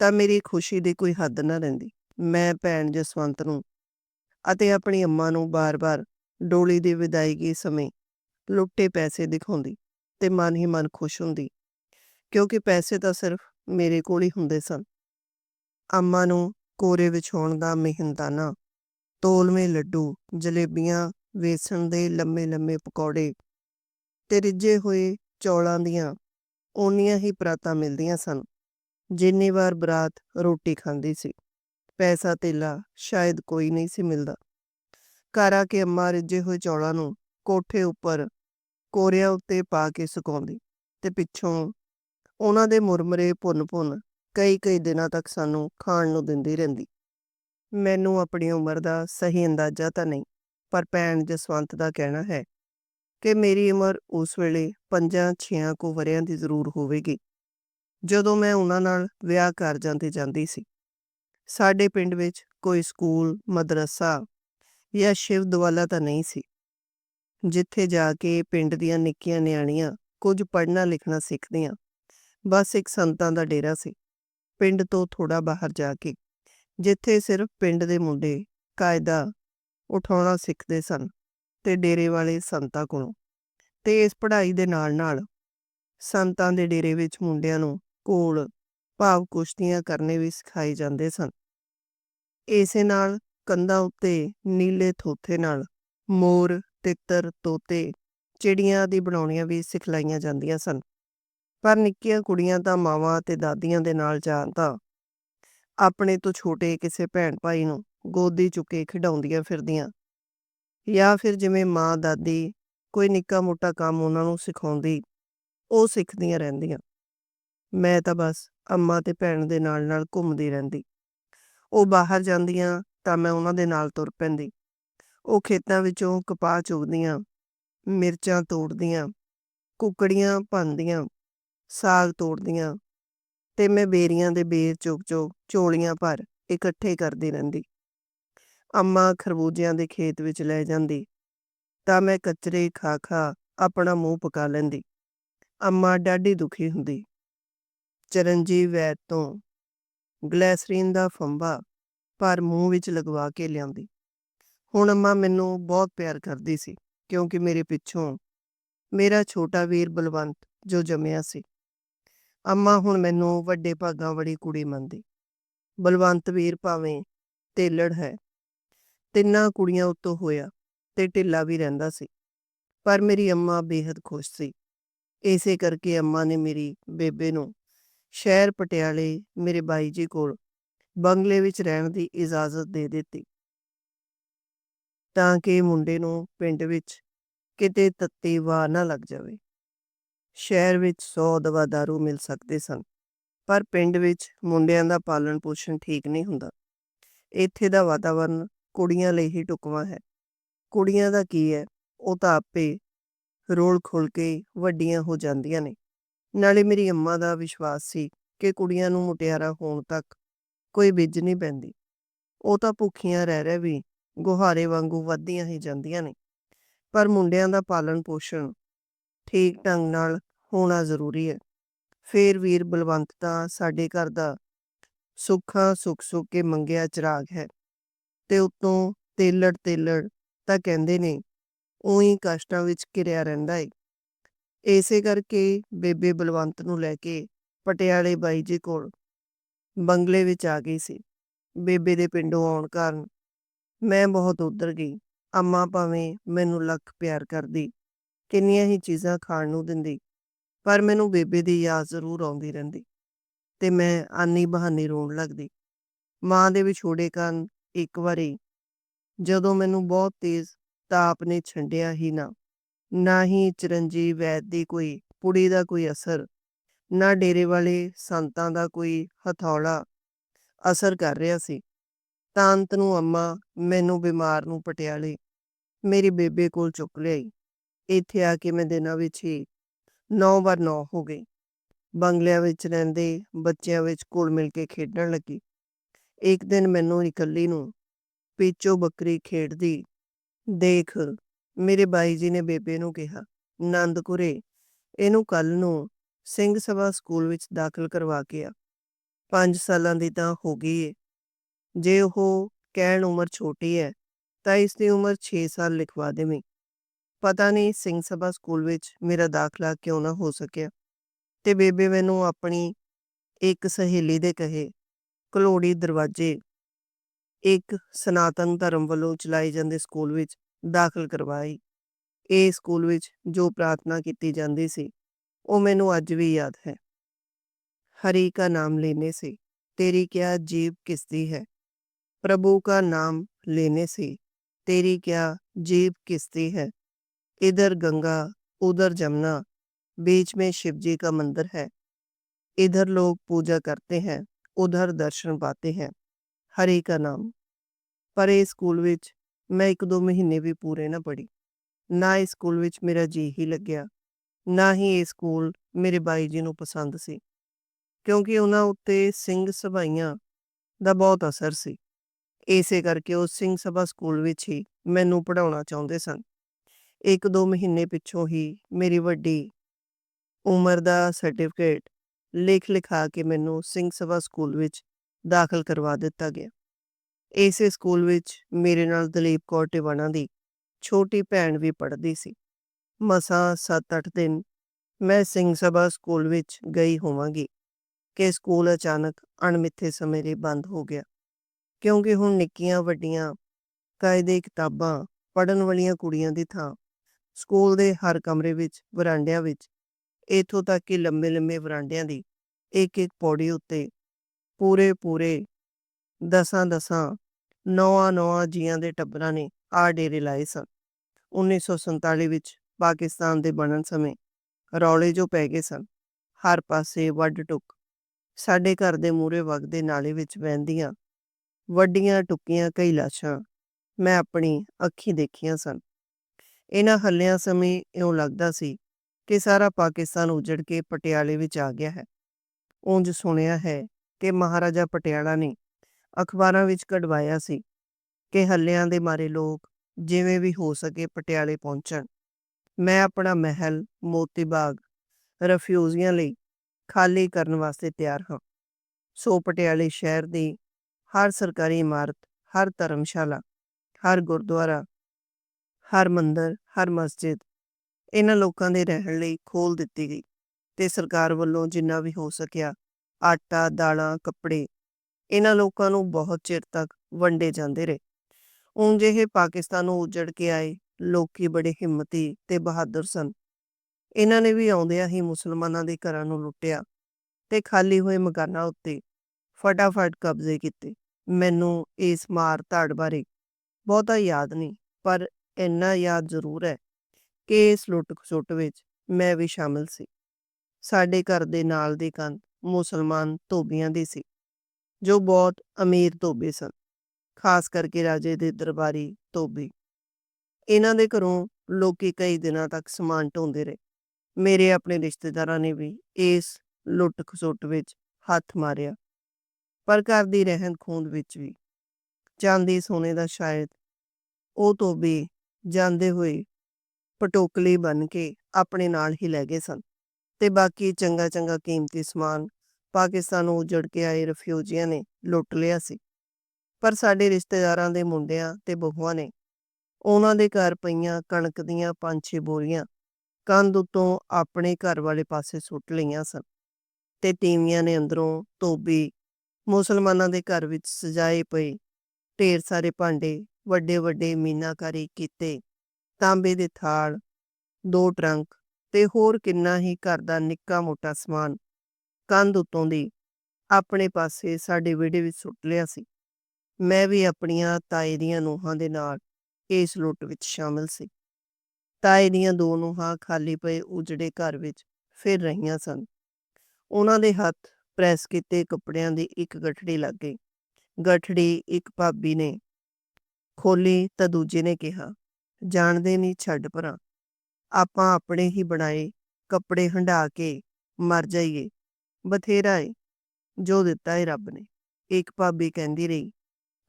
ਤਾਂ ਮੇਰੀ ਖੁਸ਼ੀ ਦੀ ਕੋਈ ਹੱਦ ਨਾ ਰਹਿੰਦੀ। ਮੈਂ ਭੈਣ ਜਸਵੰਤ ਨੂੰ ਅਤੇ ਆਪਣੀ ਅੰਮਾ ਨੂੰ ਬਾਰ-ਬਾਰ ਡੋਲੀ ਦੀ ਵਿਦਾਇਗੀ ਸਮੇਂ ਲੁੱਟੇ ਪੈਸੇ ਦਿਖਾਉਂਦੀ। ਤੇ ਮਨ ਹੀ ਮਨ ਖੁਸ਼ ਹੁੰਦੀ, ਕਿਉਂਕਿ ਪੈਸੇ ਤਾਂ ਸਿਰਫ ਮੇਰੇ ਕੋਲ ਹੀ ਹੁੰਦੇ ਸਨ। ਅੰਮਾ ਨੂੰ ਕੋਰੇ ਵਿਛਾਉਣ ਦਾ ਮਿਹਨਤਾਨਾ, ਤੋਲਵੇਂ ਲੱਡੂ, ਜਲੇਬੀਆਂ ਵੇਸਣ ਦੇ ਲੰਮੇ ਲੰਮੇ ਪਕੌੜੇ ਤੇ ਰਿੱਝੇ ਹੋਏ ਚੌਲਾਂ ਦੀਆਂ ਓਨੀਆਂ ਹੀ ਪਰਾਤਾਂ ਮਿਲਦੀਆਂ ਸਨ। ਜਿੰਨੀ ਵਾਰ ਬਰਾਤ ਰੋਟੀ ਖਾਂਦੀ ਸੀ, ਪੈਸਾ ਤੇਲਾ ਸ਼ਾਇਦ ਕੋਈ ਨਹੀਂ ਸੀ ਮਿਲਦਾ। ਘਰ ਆ ਕੇ ਅੰਮਾ ਰਿੱਝੇ ਹੋਏ ਚੌਲਾਂ ਨੂੰ ਕੋਠੇ ਉੱਪਰ ਕੋਰਿਆਂ ਉੱਤੇ ਪਾ ਕੇ ਸੁਕਾਉਂਦੀ ਤੇ ਪਿੱਛੋਂ ਉਹਨਾਂ ਦੇ ਮੁਰਮਰੇ ਭੁੰਨ ਭੁੰਨ ਕਈ ਕਈ ਦਿਨਾਂ ਤੱਕ ਸਾਨੂੰ ਖਾਣ ਨੂੰ ਦਿੰਦੀ ਰਹਿੰਦੀ। ਮੈਨੂੰ ਆਪਣੀ ਉਮਰ ਦਾ ਸਹੀ ਅੰਦਾਜ਼ਾ ਤਾਂ ਨਹੀਂ, ਪਰ ਭੈਣ ਜਸਵੰਤ ਦਾ ਕਹਿਣਾ ਹੈ ਕਿ ਮੇਰੀ ਉਮਰ ਉਸ ਵੇਲੇ ਪੰਜਾਂ ਛਿਆਂ ਕੁ ਵਰਿਆਂ ਦੀ ਜ਼ਰੂਰ ਹੋਵੇਗੀ, ਜਦੋਂ ਮੈਂ ਉਹਨਾਂ ਨਾਲ ਵਿਆਹ ਕਰ ਜਾਂਦੀ ਜਾਂਦੀ ਸੀ। ਸਾਡੇ ਪਿੰਡ ਵਿੱਚ ਕੋਈ ਸਕੂਲ, ਮਦਰਸਾ ਜਾਂ ਸ਼ਿਵ ਦੁਆਲਾ ਤਾਂ ਨਹੀਂ ਸੀ। ਜਿੱਥੇ ਜਾ ਕੇ ਪਿੰਡ ਦੀਆਂ ਨਿੱਕੀਆਂ ਨਿਆਣੀਆਂ ਕੁਝ ਪੜ੍ਹਨਾ ਲਿਖਣਾ ਸਿੱਖਦੀਆਂ। ਬਸ ਇੱਕ ਸੰਤਾਂ ਦਾ ਡੇਰਾ ਸੀ। ਪਿੰਡ ਤੋਂ ਥੋੜਾ ਬਾਹਰ ਜਾ ਕੇ, ਜਿੱਥੇ ਸਿਰਫ ਪਿੰਡ ਦੇ ਮੁੰਡੇ ਕਾਇਦਾ ਉਠਾਉਣਾ ਸਿੱਖਦੇ ਸਨ ਤੇ ਡੇਰੇ ਵਾਲੇ ਸੰਤਾਂ ਕੋਲੋਂ। ਤੇ ਇਸ ਪੜ੍ਹਾਈ ਦੇ ਨਾਲ ਨਾਲ ਸੰਤਾਂ ਦੇ ਡੇਰੇ ਵਿੱਚ ਮੁੰਡਿਆਂ ਨੂੰ ਕੋਲ ਭਾਵ ਕੁਸ਼ਤੀਆਂ ਕਰਨੇ ਵੀ ਸਿਖਾਏ ਜਾਂਦੇ ਸਨ। ਇਸੇ ਨਾਲ ਕੰਧਾਂ ਉੱਤੇ ਨੀਲੇ ਥੋਥੇ ਨਾਲ ਮੋਰ ਤਿੱਤਰ, ਤੋਤੇ ਚਿੜੀਆਂ ਦੀ ਬਣਾਉਣੀਆਂ ਵੀ ਸਿਖਲਾਈਆਂ ਜਾਂਦੀਆਂ ਸਨ। ਪਰ ਨਿੱਕੀਆਂ ਕੁੜੀਆਂ ਤਾਂ ਮਾਵਾਂ ਤੇ ਦਾਦੀਆਂ ਦੇ ਨਾਲ ਜਾਣ ਤਾਂ ਆਪਣੇ ਤੋਂ ਛੋਟੇ ਕਿਸੇ ਭੈਣ ਭਾਈ ਨੂੰ ਗੋਦੀ ਚੁੱਕੇ ਖਿਡਾਉਂਦੀਆਂ ਫਿਰਦੀਆਂ। ਜਾਂ ਫਿਰ ਜਿਵੇਂ ਮਾਂ, ਦਾਦੀ ਕੋਈ ਨਿੱਕਾ ਮੋਟਾ ਕੰਮ ਉਹਨਾਂ ਨੂੰ ਸਿਖਾਉਂਦੀ, ਉਹ ਸਿੱਖਦੀਆਂ ਰਹਿੰਦੀਆਂ। ਮੈਂ ਤਾਂ ਬਸ ਅੰਮਾ ਤੇ ਭੈਣ ਦੇ ਨਾਲ ਨਾਲ ਘੁੰਮਦੀ ਰਹਿੰਦੀ। ਉਹ ਬਾਹਰ ਜਾਂਦੀਆਂ ਤਾਂ ਮੈਂ ਉਹਨਾਂ ਦੇ ਨਾਲ ਤੁਰ ਪੈਂਦੀ। ਉਹ ਖੇਤਾਂ ਵਿੱਚੋਂ ਕਪਾਹ ਚੁਗਦੀਆਂ, ਮਿਰਚਾਂ ਤੋੜਦੀਆਂ, ਕੁਕੜੀਆਂ ਭੰਦੀਆਂ ਸਾਗ ਤੋੜਦੀਆਂ ਤੇ ਮੈਂ ਬੇਰੀਆਂ ਦੇ ਬੇਰ ਚੁਗ ਚੁਗ ਝੋਲੀਆਂ ਭਰ ਇਕੱਠੇ ਕਰਦੀ ਰਹਿੰਦੀ। ਅੰਮਾ ਖਰਬੂਜਿਆਂ ਦੇ ਖੇਤ ਵਿੱਚ ਲੈ ਜਾਂਦੀ ਤਾਂ ਮੈਂ ਕਚਰੇ ਖਾ ਖਾ ਆਪਣਾ ਮੂੰਹ ਪਕਾ ਲੈਂਦੀ। ਅੰਮਾ ਡਾਢੀ ਦੁਖੀ ਹੁੰਦੀ। ਚਰਨਜੀਵ ਵੈਦ ਤੋਂ ਗਲੈਸਰੀਨ ਦਾ ਫੰਬਾ ਪਰ ਮੂੰਹ ਵਿੱਚ ਲਗਵਾ ਕੇ ਲਿਆਉਂਦੀ। ਹੁਣ ਅੰਮਾ ਮੈਨੂੰ ਬਹੁਤ ਪਿਆਰ ਕਰਦੀ ਸੀ, ਕਿਉਂਕਿ ਮੇਰੇ ਪਿੱਛੋਂ ਮੇਰਾ ਛੋਟਾ ਵੀਰ ਬਲਵੰਤ ਜੋ ਜੰਮਿਆ ਸੀ। ਅੰਮਾ ਹੁਣ ਮੈਨੂੰ ਵੱਡੇ ਭਾਗਾਂ ਵਾਲੀ ਕੁੜੀ ਮੰਨਦੀ। ਬਲਵੰਤ ਵੀਰ ਭਾਵੇਂ ਤੇਲੜ ਹੈ, ਤਿੰਨਾਂ ਕੁੜੀਆਂ ਉੱਤੋਂ ਹੋਇਆ ਤੇ ਢਿੱਲਾ ਵੀ ਰਹਿੰਦਾ ਸੀ, ਪਰ ਮੇਰੀ ਅੰਮਾ ਬੇहद ਖੁਸ਼ ਸੀ। ਇਸੇ ਕਰਕੇ ਅੰਮਾ ਨੇ ਮੇਰੀ ਬੇਬੇ ਨੂੰ ਸ਼ਹਿਰ ਪਟਿਆਲੇ ਮੇਰੇ ਬਾਈ ਜੀ ਕੋਲ ਬੰਗਲੇ ਵਿੱਚ ਰਹਿਣ ਦੀ ਇਜਾਜ਼ਤ ਦੇ ਦਿੱਤੀ। ਤਾਂ ਕਿ ਮੁੰਡੇ ਨੂੰ ਪਿੰਡ ਵਿੱਚ ਕਿਤੇ ਤੱਤੀ ਵਾਹ ਨਾ ਲੱਗ ਜਾਵੇ। ਸ਼ਹਿਰ ਵਿੱਚ ਸੌ ਦਵਾ ਦਾਰੂ ਮਿਲ ਸਕਦੇ ਸਨ, ਪਰ ਪਿੰਡ ਵਿੱਚ ਮੁੰਡਿਆਂ ਦਾ ਪਾਲਣ ਪੋਸ਼ਣ ਠੀਕ ਨਹੀਂ ਹੁੰਦਾ। ਇੱਥੇ ਦਾ ਵਾਤਾਵਰਨ ਕੁੜੀਆਂ ਲਈ ਹੀ ਟੁਕਵਾ ਹੈ। ਕੁੜੀਆਂ ਦਾ ਕੀ ਹੈ? ਉਹ ਤਾਂ ਆਪੇ ਰੋਲ ਖੁੱਲ ਕੇ ਵੱਡੀਆਂ ਹੋ ਜਾਂਦੀਆਂ ਨੇ। ਨਾਲੇ ਮੇਰੀ ਅੰਮਾ ਦਾ ਵਿਸ਼ਵਾਸ ਸੀ ਕਿ ਕੁੜੀਆਂ ਨੂੰ ਮੁਟਿਆਰਾ ਹੋਣ ਤੱਕ ਕੋਈ ਬਿੱਜ ਨਹੀਂ ਪੈਂਦੀ। ਉਹ ਤਾਂ ਭੁੱਖੀਆਂ ਰਹਿ ਰਹਿ ਵੀ ਗੁਹਾਰੇ ਵਾਂਗੂ ਵੱਧਦੀਆਂ ਹੀ ਜਾਂਦੀਆਂ ਨੇ। ਪਰ ਮੁੰਡਿਆਂ ਦਾ ਪਾਲਣ ਪੋਸ਼ਣ ਠੀਕ ਢੰਗ ਨਾਲ ਹੋਣਾ ਜ਼ਰੂਰੀ ਹੈ। ਫੇਰ ਵੀਰ ਬਲਵੰਤ ਤਾਂ ਸਾਡੇ ਘਰ ਦਾ ਸੁੱਖਾਂ ਸੁੱਖ ਸੁੱਖ ਕੇ ਮੰਗਿਆ ਚਿਰਾਗ ਹੈ। ਤੇ ਉਤੋਂ ਤੇਲੜ ਤੇਲੜ ਤਾਂ ਕਹਿੰਦੇ ਨੇ, ਉਹੀ ਕਸ਼ਟਾਂ ਵਿੱਚ ਘਿਰਿਆ ਰਹਿੰਦਾ ਏ। ਇਸੇ ਕਰਕੇ ਬੇਬੇ ਬਲਵੰਤ ਨੂੰ ਲੈ ਕੇ ਪਟਿਆਲੇ ਬਾਈ ਜੀ ਕੋਲ ਬੰਗਲੇ ਵਿੱਚ ਆ ਗਈ ਸੀ। ਬੇਬੇ ਦੇ ਪਿੰਡੋਂ ਆਉਣ ਕਾਰਨ ਮੈਂ ਬਹੁਤ ਉਧਰ ਗਈ। ਅੰਮਾ ਭਾਵੇਂ ਮੈਨੂੰ ਲੱਖ ਪਿਆਰ ਕਰਦੀ, ਕਿੰਨੀਆਂ ਹੀ ਚੀਜ਼ਾਂ ਖਾਣ ਨੂੰ ਦਿੰਦੀ, ਪਰ ਮੈਨੂੰ ਬੇਬੇ ਦੀ ਯਾਦ ਜ਼ਰੂਰ ਆਉਂਦੀ ਰਹਿੰਦੀ ਤੇ ਮੈਂ ਆਨੀ ਬਹਾਨੀ ਰੋਣ ਲੱਗਦੀ। ਮਾਂ ਦੇ ਵਿਛੋੜੇ ਕਾਰਨ ਇੱਕ ਵਾਰੀ, ਜਦੋਂ ਮੈਨੂੰ ਬਹੁਤ ਤੇਜ਼ ਤਾਪ ਨੇ ਛੰਡਿਆ ਹੀ ਨਾ ਨਾ ਹੀ ਚਰਨਜੀਵ ਵੈਦ ਦੀ ਕੋਈ ਪੁੜੀ ਦਾ ਕੋਈ ਅਸਰ, ਨਾ ਡੇਰੇ ਵਾਲੇ ਸੰਤਾਂ ਦਾ ਕੋਈ ਹਥੌਲਾ ਅਸਰ ਕਰ ਰਿਹਾ ਸੀ। ਤਾਂ ਅੰਤ ਨੂੰ ਅੰਮਾ ਮੈਨੂੰ ਬਿਮਾਰ ਨੂੰ ਪਟਿਆਲੇ ਮੇਰੀ ਬੇਬੇ ਕੋਲ ਚੁੱਕ ਲਿਆਈ। ਇੱਥੇ ਆ ਕੇ ਮੈਂ ਦਿਨਾਂ ਵਿੱਚ ਹੀ 9 ਵਾਰ 9 ਹੋ ਗਈ। ਬੰਗਲਿਆਂ ਵਿੱਚ ਰਹਿੰਦੇ ਬੱਚਿਆਂ ਵਿੱਚ ਘੁਲ ਮਿਲ ਕੇ ਖੇਡਣ ਲੱਗੀ। ਇੱਕ ਦਿਨ ਮੈਨੂੰ ਇਕੱਲੀ ਨੂੰ ਪੀਚੋ ਬੱਕਰੀ ਖੇਡਦੀ ਦੇਖ ਮੇਰੇ ਬਾਈ ਜੀ ਨੇ ਬੇਬੇ ਨੂੰ ਕਿਹਾ, ਨੰਦਕੁਰੇ, ਇਹਨੂੰ ਕੱਲ ਨੂੰ ਸਿੰਘ ਸਭਾ ਸਕੂਲ ਵਿੱਚ ਦਾਖਲ ਕਰਵਾ ਕੇ ਆ। 5 ਸਾਲਾਂ ਦੀ ਤਾਂ ਹੋ ਗਈ ਏ। ਜੇ ਉਹ ਕਹਿਣ ਉਮਰ ਛੋਟੀ ਹੈ, ਤਾਂ ਇਸ ਦੀ ਉਮਰ 6 ਸਾਲ ਲਿਖਵਾ ਦੇਵੀਂ। ਪਤਾ ਨਹੀਂ ਸਿੰਘ ਸਭਾ ਸਕੂਲ ਵਿੱਚ ਮੇਰਾ ਦਾਖਲਾ ਕਿਉਂ ਨਾ ਹੋ ਸਕਿਆ। ਤੇ ਬੇਬੇ ਮੈਨੂੰ ਆਪਣੀ ਇੱਕ ਸਹੇਲੀ ਦੇ ਕਹੇ ਕਲੋੜੀ ਦਰਵਾਜ਼ੇ, ਇੱਕ ਸਨਾਤਨ ਧਰਮ ਵੱਲੋਂ ਚਲਾਏ ਜਾਂਦੇ ਸਕੂਲ ਵਿੱਚ ਦਾਖਲ ਕਰਵਾਈ। ਇਹ ਸਕੂਲ ਵਿੱਚ ਜੋ ਪ੍ਰਾਰਥਨਾ ਕੀਤੀ ਜਾਂਦੀ ਸੀ, ਉਹ ਮੈਨੂੰ ਅੱਜ ਵੀ ਯਾਦ ਹੈ। ਹਰੀ ਦਾ ਨਾਮ ਲੈਨੇ ਸੀ, ਤੇਰੀ ਕਿਆ ਜੀਵ ਕਿਸਦੀ ਹੈ। प्रभु का नाम लेने से तेरी क्या जीव किसती है इधर गंगा उधर जमुना बीच में शिव जी का मंदिर है इधर लोग पूजा करते हैं उधर दर्शन पाते हैं हरि का नाम ਪਰ ਇਹ ਸਕੂਲ ਵਿੱਚ ਮੈਂ 1-2 ਮਹੀਨੇ ਵੀ ਪੂਰੇ ਨਾ ਪੜ੍ਹੀ। ਨਾ ਇਸ ਸਕੂਲ ਵਿੱਚ ਮੇਰਾ ਜੀਅ ਹੀ ਲੱਗਿਆ, ਨਾ ਹੀ ਇਹ ਸਕੂਲ ਮੇਰੇ ਬਾਈ ਜੀ ਨੂੰ ਪਸੰਦ ਸੀ। ਕਿਉਂਕਿ ਉਹਨਾਂ ਉੱਤੇ ਸਿੰਘ ਸਭਾਈਆਂ ਦਾ ਬਹੁਤ ਅਸਰ ਸੀ। ਇਸੇ ਕਰਕੇ ਉਹ ਸਿੰਘ ਸਭਾ ਸਕੂਲ ਵਿੱਚ ਹੀ ਮੈਨੂੰ ਪੜ੍ਹਾਉਣਾ ਚਾਹੁੰਦੇ ਸਨ। 1-2 ਮਹੀਨੇ ਪਿੱਛੋਂ ਹੀ ਮੇਰੀ ਵੱਡੀ ਉਮਰ ਦਾ ਸਰਟੀਫਿਕੇਟ ਲਿਖ-ਲਿਖਾ ਕੇ ਮੈਨੂੰ ਸਿੰਘ ਸਭਾ ਸਕੂਲ ਵਿੱਚ ਦਾਖਲ ਕਰਵਾ ਦਿੱਤਾ ਗਿਆ। ਇਸੇ ਸਕੂਲ ਵਿੱਚ ਮੇਰੇ ਨਾਲ ਦਲੀਪ ਕੌਰ ਟਿਵਾਣਾ ਦੀ ਛੋਟੀ ਭੈਣ ਵੀ ਪੜ੍ਹਦੀ ਸੀ। ਮਸਾਂ 7-8 ਦਿਨ ਮੈਂ ਸਿੰਘ ਸਭਾ ਸਕੂਲ ਵਿੱਚ ਗਈ ਹੋਵਾਂਗੀ ਕਿ ਸਕੂਲ ਅਚਾਨਕ ਅਣਮਿੱਥੇ ਸਮੇਂ ਲਈ ਬੰਦ ਹੋ ਗਿਆ। ਕਿਉਂਕਿ ਹੁਣ ਨਿੱਕੀਆਂ-ਵੱਡੀਆਂ ਕਾਇਦੇ ਕਿਤਾਬਾਂ ਪੜ੍ਹਨ ਵਾਲੀਆਂ ਕੁੜੀਆਂ ਦੀ ਥਾਂ ਸਕੂਲ ਦੇ ਹਰ ਕਮਰੇ ਵਿੱਚ ਵਰਾਂਡਿਆਂ ਵਿੱਚ, ਇੱਥੋਂ ਤੱਕ ਕਿ ਲੰਮੇ-ਲੰਮੇ ਵਰਾਂਡਿਆਂ ਦੀ ਇੱਕ-ਇੱਕ ਪੌੜੀ ਉੱਤੇ ਪੂਰੇ-ਪੂਰੇ ਦਸਾਂ-ਦਸਾਂ, ਨੌਆਂ-ਨੌਆਂ ਜੀਆਂ ਦੇ ਟੱਬਰਾਂ ਨੇ ਆ ਡੇਰੇ ਲਾਏ ਸਨ। 1947 ਵਿੱਚ ਪਾਕਿਸਤਾਨ ਦੇ ਬਣਨ ਸਮੇਂ ਰੌਲੇ ਜੋ ਪੈ ਗਏ ਸਨ। ਹਰ ਪਾਸੇ ਵੱਡ ਟੁੱਕ ਸਾਡੇ ਘਰ ਦੇ ਮੂਹਰੇ ਵਗਦੇ ਨਾਲੇ ਵਿੱਚ ਵਹਿੰਦੀਆਂ ਵੱਡੀਆਂ-ਟੁੱਕੀਆਂ ਕਈ ਲਾਸ਼ਾਂ ਮੈਂ ਆਪਣੀ ਅੱਖੀਂ ਦੇਖੀਆਂ ਸਨ। ਇਹਨਾਂ ਹੱਲਿਆਂ ਸਮੇਂ ਇਉਂ ਲੱਗਦਾ ਸੀ ਕਿ ਸਾਰਾ ਪਾਕਿਸਤਾਨ ਉੱਜੜ ਕੇ ਪਟਿਆਲੇ ਵਿੱਚ ਆ ਗਿਆ ਹੈ। ਉਂਝ ਸੁਣਿਆ ਹੈ ਕਿ ਮਹਾਰਾਜਾ ਪਟਿਆਲਾ ਨੇ ਅਖ਼ਬਾਰਾਂ ਵਿੱਚ ਕਢਵਾਇਆ ਸੀ ਕਿ ਹੱਲਿਆਂ ਦੇ ਮਾਰੇ ਲੋਕ ਜਿਵੇਂ ਵੀ ਹੋ ਸਕੇ ਪਟਿਆਲੇ ਪਹੁੰਚਣ। ਮੈਂ ਆਪਣਾ ਮਹਿਲ, ਮੋਤੀ ਬਾਗ ਰਫਿਊਜ਼ੀਆਂ ਲਈ ਖਾਲੀ ਕਰਨ ਵਾਸਤੇ ਤਿਆਰ ਹਾਂ। ਸੋ ਪਟਿਆਲੇ ਸ਼ਹਿਰ ਦੀ ਹਰ ਸਰਕਾਰੀ ਇਮਾਰਤ, ਹਰ ਧਰਮਸ਼ਾਲਾ, ਹਰ ਗੁਰਦੁਆਰਾ, ਹਰ ਮੰਦਰ, ਹਰ ਮਸਜਿਦ ਇਹਨਾਂ ਲੋਕਾਂ ਦੇ ਰਹਿਣ ਲਈ ਖੋਲ੍ਹ ਦਿੱਤੀ ਗਈ ਤੇ ਸਰਕਾਰ ਵੱਲੋਂ ਜਿੰਨਾ ਵੀ ਹੋ ਸਕਿਆ ਆਟਾ, ਦਾਲਾਂ, ਕੱਪੜੇ ਇਹਨਾਂ ਲੋਕਾਂ ਨੂੰ ਬਹੁਤ ਚਿਰ ਤੱਕ ਵੰਡੇ ਜਾਂਦੇ ਰਹੇ। ਉਂਝ ਇਹ ਨੂੰ ਉੱਜੜ ਕੇ ਆਏ ਲੋਕੀ ਬੜੇ ਹਿੰਮਤੀ ਤੇ ਬਹਾਦਰ ਸਨ। ਇਹਨਾਂ ਨੇ ਵੀ ਆਉਂਦਿਆਂ ਹੀ ਮੁਸਲਮਾਨਾਂ ਦੇ ਘਰਾਂ ਨੂੰ ਲੁੱਟਿਆ ਤੇ ਖਾਲੀ ਹੋਏ ਮਕਾਨਾਂ ਉੱਤੇ ਫਟਾਫਟ ਕਬਜ਼ੇ ਕੀਤੇ। ਮੈਨੂੰ ਇਸ ਮਾਰ-ਧਾੜ ਬਾਰੇ ਬਹੁਤਾ ਯਾਦ ਨਹੀਂ, ਪਰ ਇੰਨਾ ਯਾਦ ਜ਼ਰੂਰ ਹੈ ਕਿ ਇਸ ਲੁੱਟ-ਖਸੁੱਟ ਵਿੱਚ ਮੈਂ ਵੀ ਸ਼ਾਮਿਲ ਸੀ। ਸਾਡੇ ਘਰ ਦੇ ਨਾਲ ਦੀ ਕੰਧ ਮੁਸਲਮਾਨ ਧੋਬੀਆਂ ਦੀ ਸੀ, ਜੋ ਬਹੁਤ ਅਮੀਰ ਧੋਬੇ ਸਨ, ਖ਼ਾਸ ਕਰਕੇ ਰਾਜੇ ਦੇ ਦਰਬਾਰੀ ਧੋਬੀ। ਇਹਨਾਂ ਦੇ ਘਰੋਂ ਲੋਕੀ ਕਈ ਦਿਨਾਂ ਤੱਕ ਸਮਾਨ ਢੋਂਦੇ ਰਹੇ। ਮੇਰੇ ਆਪਣੇ ਰਿਸ਼ਤੇਦਾਰਾਂ ਨੇ ਵੀ ਇਸ ਲੁੱਟ-ਖਸੁੱਟ ਵਿੱਚ ਹੱਥ ਮਾਰਿਆ, ਪਰ ਘਰ ਦੀ ਰਹਿੰਦ ਖੂੰਦ ਵਿੱਚ ਵੀ। ਚਾਂਦੀ ਸੋਨੇ ਦਾ ਸ਼ਾਇਦ ਉਹ ਧੋਬੀ ਜਾਂਦੇ ਹੋਏ ਪਟੋਕਲੀ ਬੰਨ੍ਹ ਕੇ ਆਪਣੇ ਨਾਲ ਹੀ ਲੈ ਗਏ ਸਨ ਤੇ ਬਾਕੀ ਚੰਗਾ-ਚੰਗਾ ਕੀਮਤੀ ਸਮਾਨ ਪਾਕਿਸਤਾਨੋਂ ਉੱਜੜ ਕੇ ਆਏ ਰਫਿਊਜੀਆਂ ਨੇ ਲੁੱਟ ਲਿਆ ਸੀ। ਪਰ ਸਾਡੇ ਰਿਸ਼ਤੇਦਾਰਾਂ ਦੇ ਮੁੰਡਿਆਂ ਤੇ ਬਹੂਆਂ ਨੇ ਉਹਨਾਂ ਦੇ ਘਰ ਪਈਆਂ ਕਣਕ ਦੀਆਂ 5-6 ਬੋਰੀਆਂ ਕੰਧ ਉੱਤੋਂ ਆਪਣੇ ਘਰ ਵਾਲੇ ਪਾਸੇ ਸੁੱਟ ਲਈਆਂ ਸਨ ਤੇ ਤੀਵੀਆਂ ਨੇ ਅੰਦਰੋਂ ਧੋਬੀ ਮੁਸਲਮਾਨਾਂ ਦੇ ਘਰ ਵਿੱਚ ਸਜਾਏ ਪਏ ਢੇਰ ਸਾਰੇ ਭਾਂਡੇ, ਵੱਡੇ-ਵੱਡੇ ਮੀਨਾਕਾਰੀ ਕੀਤੇ ਤਾਂਬੇ ਦੇ ਥਾਲ, ਦੋ ਟਰੰਕ ਤੇ ਹੋਰ ਕਿੰਨਾ ਹੀ ਘਰ ਦਾ ਨਿੱਕਾ-ਮੋਟਾ ਸਮਾਨ ਕੰਧ ਉਤੋਂ ਦੀ ਆਪਣੇ ਪਾਸੇ ਸਾਡੇ ਵਿਹੜੇ ਵਿੱਚ ਸੁੱਟ ਲਿਆ ਸੀ। ਮੈਂ ਵੀ ਆਪਣੀਆਂ ਤਾਏ ਦੀਆਂ ਨੂੰਹਾਂ ਦੇ ਨਾਲ ਇਸ ਲੁੱਟ ਵਿੱਚ ਸ਼ਾਮਿਲ ਸੀ। ਤਾਏ ਦੀਆਂ ਦੋ ਨੂੰਹਾਂ ਖਾਲੀ ਪਏ ਉਜੜੇ ਘਰ ਵਿੱਚ ਫਿਰ ਰਹੀਆਂ ਸਨ। ਉਹਨਾਂ ਦੇ ਹੱਥ ਪ੍ਰੈਸ ਕੀਤੇ ਕੱਪੜਿਆਂ ਦੀ ਇੱਕ ਗਠੜੀ ਲੱਗ ਗਈ। ਗਠੜੀ ਇੱਕ ਭਾਬੀ ਨੇ ਖੋਲੀ ਤਾਂ ਦੂਜੇ ਨੇ ਕਿਹਾ, "ਜਾਣਦੇ ਨਹੀਂ ਛੱਡ ਪਰਾਂ, ਆਪਾਂ ਆਪਣੇ ਹੀ ਬਣਾਏ ਕੱਪੜੇ ਹੰਢਾ ਕੇ ਮਰ ਜਾਈਏ, ਬਥੇਰਾ ਏ, ਜੋ ਦਿੱਤਾ ਏ ਰੱਬ ਨੇ।" ਇੱਕ ਭਾਬੀ ਕਹਿੰਦੀ ਰਹੀ,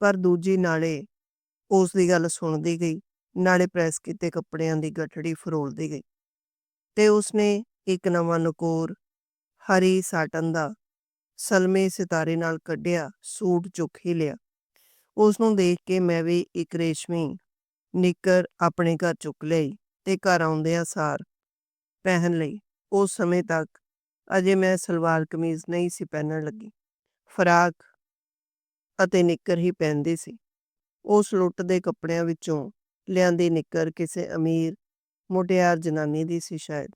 ਪਰ ਦੂਜੀ ਨਾਲੇ ਉਸ ਦੀ ਗੱਲ ਸੁਣਦੀ ਗਈ, ਨਾਲੇ ਪ੍ਰੈਸ ਕੀਤੇ ਕੱਪੜਿਆਂ ਦੀ ਗਠੜੀ ਫਰੋਲਦੀ ਗਈ ਤੇ ਉਸਨੇ ਇੱਕ ਨਵਾਂ ਨਕੋਰ ਹਰੀ ਸਾਟਨ ਦਾ ਸਲਮੇ ਸਿਤਾਰੇ ਨਾਲ ਕੱਢਿਆ ਸੂਟ ਚੁੱਕ ਹੀ ਲਿਆ। ਉਸ ਨੂੰ ਦੇਖ ਕੇ ਮੈਂ ਵੀ ਇੱਕ ਰੇਸ਼ਮੀ ਨਿੱਕਰ ਆਪਣੇ ਘਰ ਚੁੱਕ ਲਈ ਤੇ ਘਰ ਆਉਂਦਿਆਂ ਸਾਰ ਪਹਿਨ ਲਈ। ਉਸ ਸਮੇਂ ਤੱਕ ਅਜੇ ਮੈਂ ਸਲਵਾਰ ਕਮੀਜ਼ ਨਹੀਂ ਸੀ ਪਹਿਨਣ ਲੱਗੀ, ਫਰਾਕ ਅਤੇ ਨਿੱਕਰ ਹੀ ਪਹਿਨਦੀ ਸੀ। ਉਸ ਲੁੱਟ ਦੇ ਕੱਪੜਿਆਂ ਵਿੱਚੋਂ ਲਿਆਂਦੀ ਨਿੱਕਰ ਕਿਸੇ ਅਮੀਰ ਮੁਟਿਆਰ ਜਨਾਨੀ ਦੀ ਸੀ ਸ਼ਾਇਦ।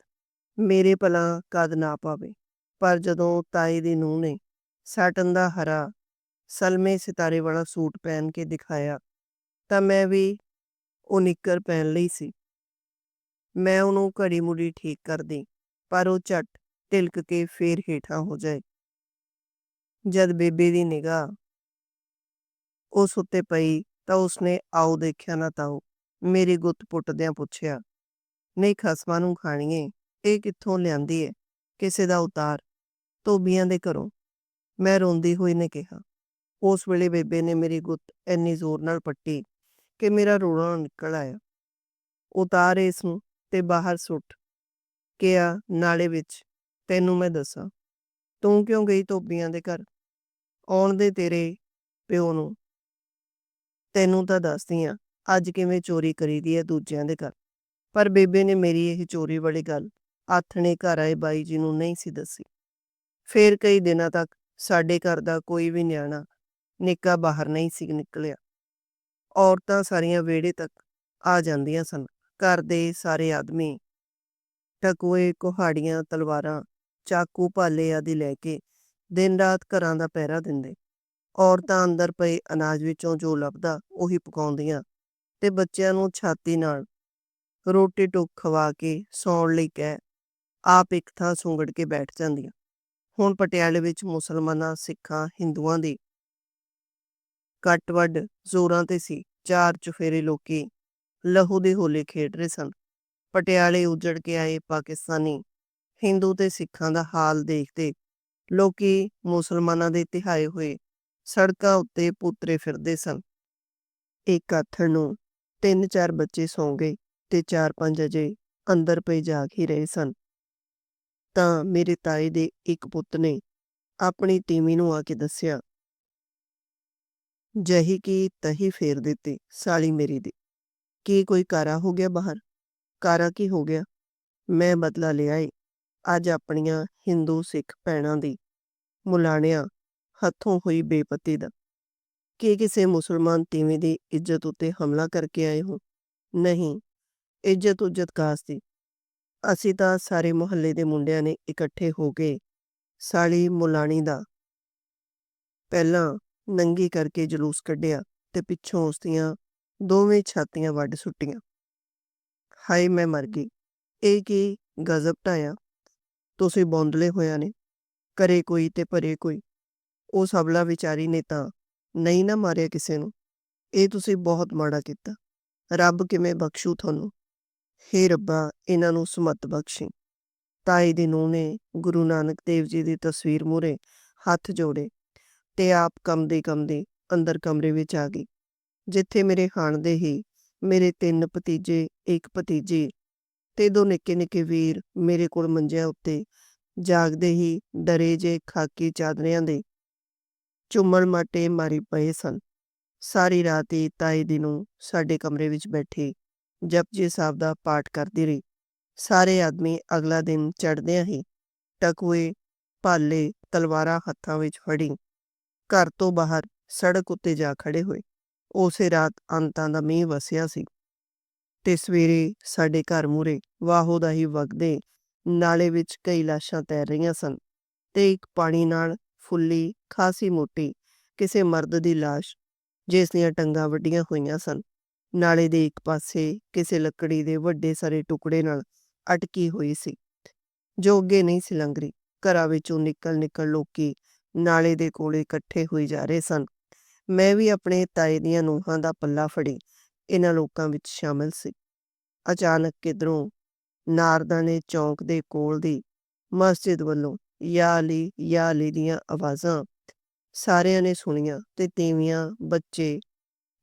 ਮੇਰੇ ਭਲਾ ਕਦ ਨਾ ਪਾਵੇ, ਪਰ ਜਦੋਂ ਤਾਏ ਦੀ ਨੂੰਹ ਨੇ ਸਾਟਨ ਦਾ ਹਰਾ ਸਲਮੇ ਸਿਤਾਰੇ ਵਾਲਾ ਸੂਟ ਪਹਿਨ ਕੇ ਦਿਖਾਇਆ ਤਾਂ ਮੈਂ ਵੀ ਉਹ ਨਿੱਕਰ ਪਹਿਨ ਲਈ ਸੀ। ਮੈਂ ਉਹਨੂੰ ਘੜੀ-ਮੁੜੀ ਠੀਕ ਕਰਦੀ, ਪਰ ਉਹ ਝੱਟ ਤਿਲਕ ਕੇ ਫੇਰ ਹੇਠਾਂ ਹੋ ਜਾਏ। ਜਦ ਬੇਬੇ ਦੀ ਨਿਗਾਹ ਉਸ ਉੱਤੇ ਪਈ ਤਾਂ ਉਸਨੇ ਆਓ ਦੇਖਿਆ ਨਾ ਤਾਓ ਮੇਰੀ ਗੁੱਤ ਪੁੱਟਦਿਆਂ ਪੁੱਛਿਆ ਨਹੀਂ ਖਸਮਾਂ ਨੂੰ ਖਾਣੀਏ ਇਹ ਕਿੱਥੋਂ ਲਿਆਂਦੀ ਏ ਕਿਸੇ ਦਾ ਉਤਾਰ ਧੋਬੀਆਂ ਦੇ ਘਰੋਂ। ਮੈਂ ਰੋਂਦੀ ਹੋਈ ਨੇ ਕਿਹਾ। ਉਸ ਵੇਲੇ ਬੇਬੇ ਨੇ ਮੇਰੀ ਗੁੱਤ ਇੰਨੀ ਜ਼ੋਰ ਨਾਲ ਪੱਟੀ ਕਿ ਮੇਰਾ ਰੋਣਾ ਨਿਕਲ ਆਇਆ। ਉਤਾਰ ਇਸ ਨੂੰ ਤੇ ਬਾਹਰ ਸੁੱਟ ਕਿਹਾ, ਨਾਲੇ ਵਿੱਚ, ਤੈਨੂੰ ਮੈਂ ਦੱਸਾਂ। ਤੂੰ ਕਿਉਂ ਗਈ ਧੋਬੀਆਂ ਦੇ ਘਰ? ਆਉਣ ਦੇ ਤੇਰੇ ਪਿਓ ਨੂੰ। ਤੈਨੂੰ ਤਾਂ ਦੱਸਦੀ ਆ, ਅੱਜ ਕਿਵੇਂ ਚੋਰੀ ਕਰੀਦੀ ਹੈ ਦੂਜਿਆਂ ਦੇ ਘਰ। ਪਰ ਬੇਬੇ ਨੇ ਮੇਰੀ ਇਹ ਚੋਰੀ ਵਾਲੀ ਗੱਲ ਆਥਣੇ ਘਰ ਆਏ ਬਾਈ ਜੀ ਨੂੰ ਨਹੀਂ ਸੀ ਦੱਸੀ। ਫੇਰ ਕਈ ਦਿਨਾਂ ਤੱਕ ਸਾਡੇ ਘਰ ਦਾ ਕੋਈ ਵੀ ਨਿਆਣਾ ਨਿੱਕਾ ਬਾਹਰ ਨਹੀਂ ਸੀ ਨਿਕਲਿਆ। ਔਰਤਾਂ ਸਾਰੀਆਂ ਵਿਹੜੇ ਤੱਕ ਆ ਜਾਂਦੀਆਂ ਸਨ। ਘਰ ਦੇ ਸਾਰੇ ਆਦਮੀ ਟਕੋਏ, ਕੁਹਾੜੀਆਂ, ਤਲਵਾਰਾਂ, ਚਾਕੂ ਭਾਲੇ ਆਦਿ ਲੈ ਕੇ ਦਿਨ ਰਾਤ ਘਰਾਂ ਦਾ ਪਹਿਰਾ ਦਿੰਦੇ। ਔਰਤਾਂ ਅੰਦਰ ਪਏ ਅਨਾਜ ਵਿੱਚੋਂ ਜੋ ਲੱਭਦਾ ਉਹੀ ਪਕਾਉਂਦੀਆਂ ਤੇ ਬੱਚਿਆਂ ਨੂੰ ਛਾਤੀ ਨਾਲ ਰੋਟੀ ਟੁੱਕ ਖਵਾ ਕੇ ਸੌਣ ਲਈ ਕਹਿ ਆਪ ਇੱਕ ਥਾਂ ਸੁੰਗੜ ਕੇ ਬੈਠ ਜਾਂਦੀਆਂ। ਹੁਣ ਪਟਿਆਲੇ ਵਿੱਚ ਮੁਸਲਮਾਨਾਂ, ਸਿੱਖਾਂ, ਹਿੰਦੂਆਂ ਦੀ ਕੱਟ ਵੱਡ ਜ਼ੋਰਾਂ ਤੇ ਸੀ। ਚਾਰ ਚੁਫੇਰੇ ਲੋਕੀ ਲਹੂ ਦੇ ਹੋਲੇ ਖੇਡ ਰਹੇ ਸਨ। ਪਟਿਆਲੇ ਉਜੜ ਕੇ ਆਏ ਪਾਕਿਸਤਾਨੀ, ਹਿੰਦੂ ਤੇ ਸਿੱਖਾਂ ਦਾ ਹਾਲ ਦੇਖਦੇ ਲੋਕੀ ਮੁਸਲਮਾਨਾਂ ਦੇ ਤਿਹਾਏ ਹੋਏ ਸੜਕਾਂ ਉੱਤੇ ਪੁੱਤਰੇ ਫਿਰਦੇ ਸਨ। ਇੱਕ ਆਥਣ ਨੂੰ ਤਿੰਨ ਚਾਰ ਬੱਚੇ ਸੌਂ ਗਏ ਤੇ ਚਾਰ ਪੰਜ ਅਜੇ ਅੰਦਰ ਪਏ ਜਾਗ ਹੀ ਰਹੇ ਸਨ। ਤਾਂ ਮੇਰੇ ਤਾਏ ਦੇ ਇੱਕ ਪੁੱਤ ਨੇ ਆਪਣੀ ਤੀਵੀਂ ਨੂੰ ਆ ਕੇ ਦੱਸਿਆ। ਜਹੀ ਕੀ ਤਹੀ ਫੇਰ ਦਿੱਤੀ, ਸਾਲੀ ਮੇਰੀ ਦੀ। ਕੀ ਕੋਈ ਕਾਰਾ ਹੋ ਗਿਆ ਬਾਹਰ? ਕਾਰਾ ਕੀ ਹੋ ਗਿਆ? ਮੈਂ ਬਦਲਾ ਲਿਆ ਏ ਅੱਜ ਆਪਣੀਆਂ ਹਿੰਦੂ ਸਿੱਖ ਭੈਣਾਂ ਦੀ ਮੁਲਾਣਿਆਂ ਹੱਥੋਂ ਹੋਈ ਬੇਪਤੀ ਦਾ। ਕੀ ਕਿਸੇ ਮੁਸਲਮਾਨ ਤੀਵੀਂ ਦੀ ਇੱਜ਼ਤ ਉੱਤੇ ਹਮਲਾ ਕਰਕੇ ਆਏ ਹੋ? ਨਹੀਂ ਇੱਜ਼ਤ ਉੱਜਤ ਕਾਸ ਦੀ ਅਸੀਂ ਤਾਂ ਸਾਰੇ ਮੁਹੱਲੇ ਦੇ ਮੁੰਡਿਆਂ ਨੇ ਇਕੱਠੇ ਹੋ ਕੇ ਸਾਲੀ ਮੁਲਾਣੀ ਦਾ ਪਹਿਲਾਂ ਨੰਗੀ ਕਰਕੇ ਜਲੂਸ ਕੱਢਿਆ ਤੇ ਪਿੱਛੋਂ ਉਸ ਦੀਆਂ ਦੋਵੇਂ ਛਾਤੀਆਂ ਵੱਢ ਸੁੱਟੀਆਂ। ਹਾਏ, ਮੈਂ ਮਰ ਗਈ। ਇਹ ਕੀ ਗਜ਼ਬ ਢਾਇਆ ਤੁਸੀਂ ਬੌਂਦਲੇ ਹੋਇਆ ਨੇ, ਕਰੇ ਕੋਈ ਤੇ ਭਰੇ ਕੋਈ। ਉਹ ਸਬਲਾ ਵਿਚਾਰੀ ਨੇ ਤਾਂ ਨਹੀਂ ਨਾ ਮਾਰਿਆ ਕਿਸੇ ਨੂੰ। ਇਹ ਤੁਸੀਂ ਬਹੁਤ ਮਾੜਾ ਕੀਤਾ। ਰੱਬ ਕਿਵੇਂ ਬਖਸ਼ੂ ਤੁਹਾਨੂੰ? ਹੇ ਰੱਬਾ, ਇਹਨਾਂ ਨੂੰ ਸਮਤ ਬਖਸ਼ੀ। ਤਾਈ ਦੀ ਨੂੰਹ ਨੇ ਗੁਰੂ ਨਾਨਕ ਦੇਵ ਜੀ ਦੀ ਤਸਵੀਰ ਮੂਰੇ ਹੱਥ ਜੋੜੇ ਤੇ ਆਪ ਕੰਮਦੇ ਕੰਮਦੇ ਅੰਦਰ ਕਮਰੇ ਵਿੱਚ ਆ ਗਈ। ਜਿੱਥੇ ਮੇਰੇ ਖਾਣ ਦੇ ਹੀ ਮੇਰੇ ਤਿੰਨ ਭਤੀਜੇ, ਇੱਕ ਭਤੀਜੀ ਤੇ ਦੋ ਨਿੱਕੇ ਨਿੱਕੇ ਵੀਰ ਮੇਰੇ ਕੋਲ ਮੰਜਿਆਂ ਉੱਤੇ ਜਾਗਦੇ ਹੀ ਡਰੇ ਜੇ ਖਾਕੀ ਚਾਦਰਿਆਂ ਦੇ ਚੁੰਮਣ ਮਾਟੇ ਮਾਰੀ ਪਏ ਸਨ। ਸਾਰੀ ਰਾਤ ਹੀ ਤਾਈ ਦੀ ਨੂੰ ਸਾਡੇ ਕਮਰੇ ਵਿੱਚ ਬੈਠੀ ਜਪਜੀ ਸਾਹਿਬ ਦਾ ਪਾਠ ਕਰਦੀ ਰਹੀ। ਸਾਰੇ ਆਦਮੀ ਅਗਲਾ ਦਿਨ ਚੜ੍ਹਦਿਆਂ ਹੀ ਟਕੂਏ, ਭਾਲੇ, ਤਲਵਾਰਾਂ ਹੱਥਾਂ ਵਿੱਚ ਫੜੀ। ਘਰ ਤੋਂ ਬਾਹਰ ਸੜਕ ਉੱਤੇ ਜਾ ਖੜੇ ਹੋਏ। ਉਸੇ ਰਾਤ ਅੰਤਾਂ ਦਾ ਮੀਂਹ ਵਸਿਆ ਸੀ। ਤੇ ਸਵੇਰੇ ਸਾਡੇ ਘਰ ਮੂਰੇ ਵਾਹੋ ਦਾ ਹੀ ਵਗਦੇ ਨਾਲੇ ਵਿੱਚ ਕਈ ਲਾਸ਼ਾਂ ਤੈਰ ਰਹੀਆਂ ਸਨ ਤੇ ਇੱਕ ਪਾਣੀ ਨਾਲ ਫੁੱਲੀ, ਖਾਸੀ ਮੋਟੀ ਕਿਸੇ ਮਰਦ ਦੀ ਲਾਸ਼, ਜਿਸ ਦੀਆਂ ਟੰਗਾਂ ਵੱਡੀਆਂ ਹੋਈਆਂ ਸਨ। ਨਾਲੇ ਦੇ ਇੱਕ ਪਾਸੇ ਕਿਸੇ ਲੱਕੜੀ ਦੇ ਵੱਡੇ ਸਾਰੇ ਟੁਕੜੇ ਨਾਲ ਅਟਕੀ ਹੋਈ ਸੀ। ਜੋ ਅੱਗੇ ਨਹੀਂ ਸੀ ਲੰਗਰੀ ਘਰਾਂ ਵਿੱਚੋਂ ਨਿਕਲ ਨਿਕਲ ਲੋਕੀ ਨਾਲੇ ਦੇ ਕੋਲੇ ਇਕੱਠੇ ਹੋਈ ਜਾ ਰਹੇ ਸਨ। ਮੈਂ ਵੀ ਆਪਣੇ ਤਾਏ ਦੀਆਂ ਨੂੰਹਾਂ ਦਾ ਪੱਲਾ ਫੜੀ। ਇਹਨਾਂ ਲੋਕਾਂ ਵਿੱਚ ਸ਼ਾਮਲ ਸੀ। ਅਚਾਨਕ ਕਿਧਰੋਂ ਨਾਰਦਾਂ ਨੇ ਚੌਂਕ ਦੇ ਕੋਲ ਦੀ ਮਸਜਿਦ ਵੱਲੋਂ ਯਾ ਅਲੀ ਯਾ ਅਲੀ ਦੀਆਂ ਆਵਾਜ਼ਾਂ ਸਾਰਿਆਂ ਨੇ ਸੁਣੀਆਂ ਤੇ ਤੀਵੀਆਂ, ਬੱਚੇ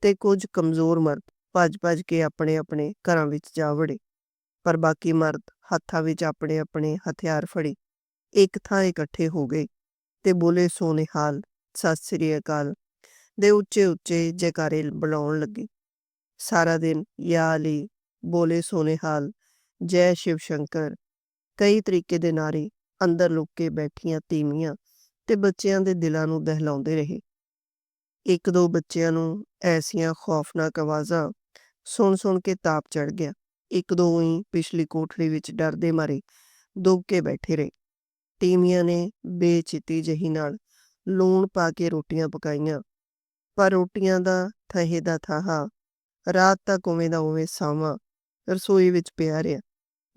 ਤੇ ਕੁਝ ਕਮਜ਼ੋਰ ਮਰਦ ਭੱਜ-ਭੱਜ ਕੇ ਆਪਣੇ-ਆਪਣੇ ਘਰਾਂ ਵਿੱਚ ਜਾ ਵੜੇ। ਪਰ ਬਾਕੀ ਮਰਦ ਹੱਥਾਂ ਵਿੱਚ ਆਪਣੇ-ਆਪਣੇ ਹਥਿਆਰ ਫੜੇ। ਇੱਕ ਥਾਂ ਇਕੱਠੇ ਹੋ ਗਏ ਤੇ ਬੋਲੇ ਸੋਨੇਹਾਲ ਸਤਿ ਸ੍ਰੀ ਅਕਾਲ ਦੇ ਉੱਚੇ-ਉੱਚੇ ਜੈਕਾਰੇ ਬੁਲਾਉਣ ਲੱਗੇ। ਸਾਰਾ ਦਿਨ ਯਾ ਅਲੀ, ਬੋਲੇ ਸੋਨੇਹਾਲ ਜੈ ਸ਼ਿਵ ਸ਼ੰਕਰ, ਕਈ ਤਰੀਕੇ ਦੇ ਨਾਰੇ ਅੰਦਰ ਲੁੱਕ ਕੇ ਬੈਠੀਆਂ ਤੀਵੀਆਂ ਤੇ ਬੱਚਿਆਂ ਦੇ ਦਿਲਾਂ ਨੂੰ ਦਹਿਲਾਉਂਦੇ ਰਹੇ। ਇੱਕ ਦੋ ਬੱਚਿਆਂ ਨੂੰ ਐਸੀਆਂ ਖੌਫਨਾਕ ਆਵਾਜ਼ਾਂ ਸੁਣ ਸੁਣ ਕੇ ਤਾਪ ਚੜ ਗਿਆ। ਇੱਕ ਦੋ ਹੀ ਪਿਛਲੀ ਕੋਠੜੀ ਵਿੱਚ ਡਰਦੇ ਮਾਰੇ ਦੁੱਬ ਕੇ ਬੈਠੇ ਰਹੇ। ਤੀਵੀਆਂ ਨੇ ਬੇਚਿੱਤੀ ਜਹੀ ਨਾਲ ਲੂਣ ਪਾ ਕੇ ਰੋਟੀਆਂ ਪਕਾਈਆਂ। ਪਰ ਰੋਟੀਆਂ ਦਾ ਥਹੇ ਦਾ ਥਾਹਾ, ਰਾਤ ਤੱਕ ਉਵੇਂ ਦਾ ਉਵੇਂ ਸਾਵਾਂ ਰਸੋਈ ਵਿੱਚ ਪਿਆ ਰਿਹਾ।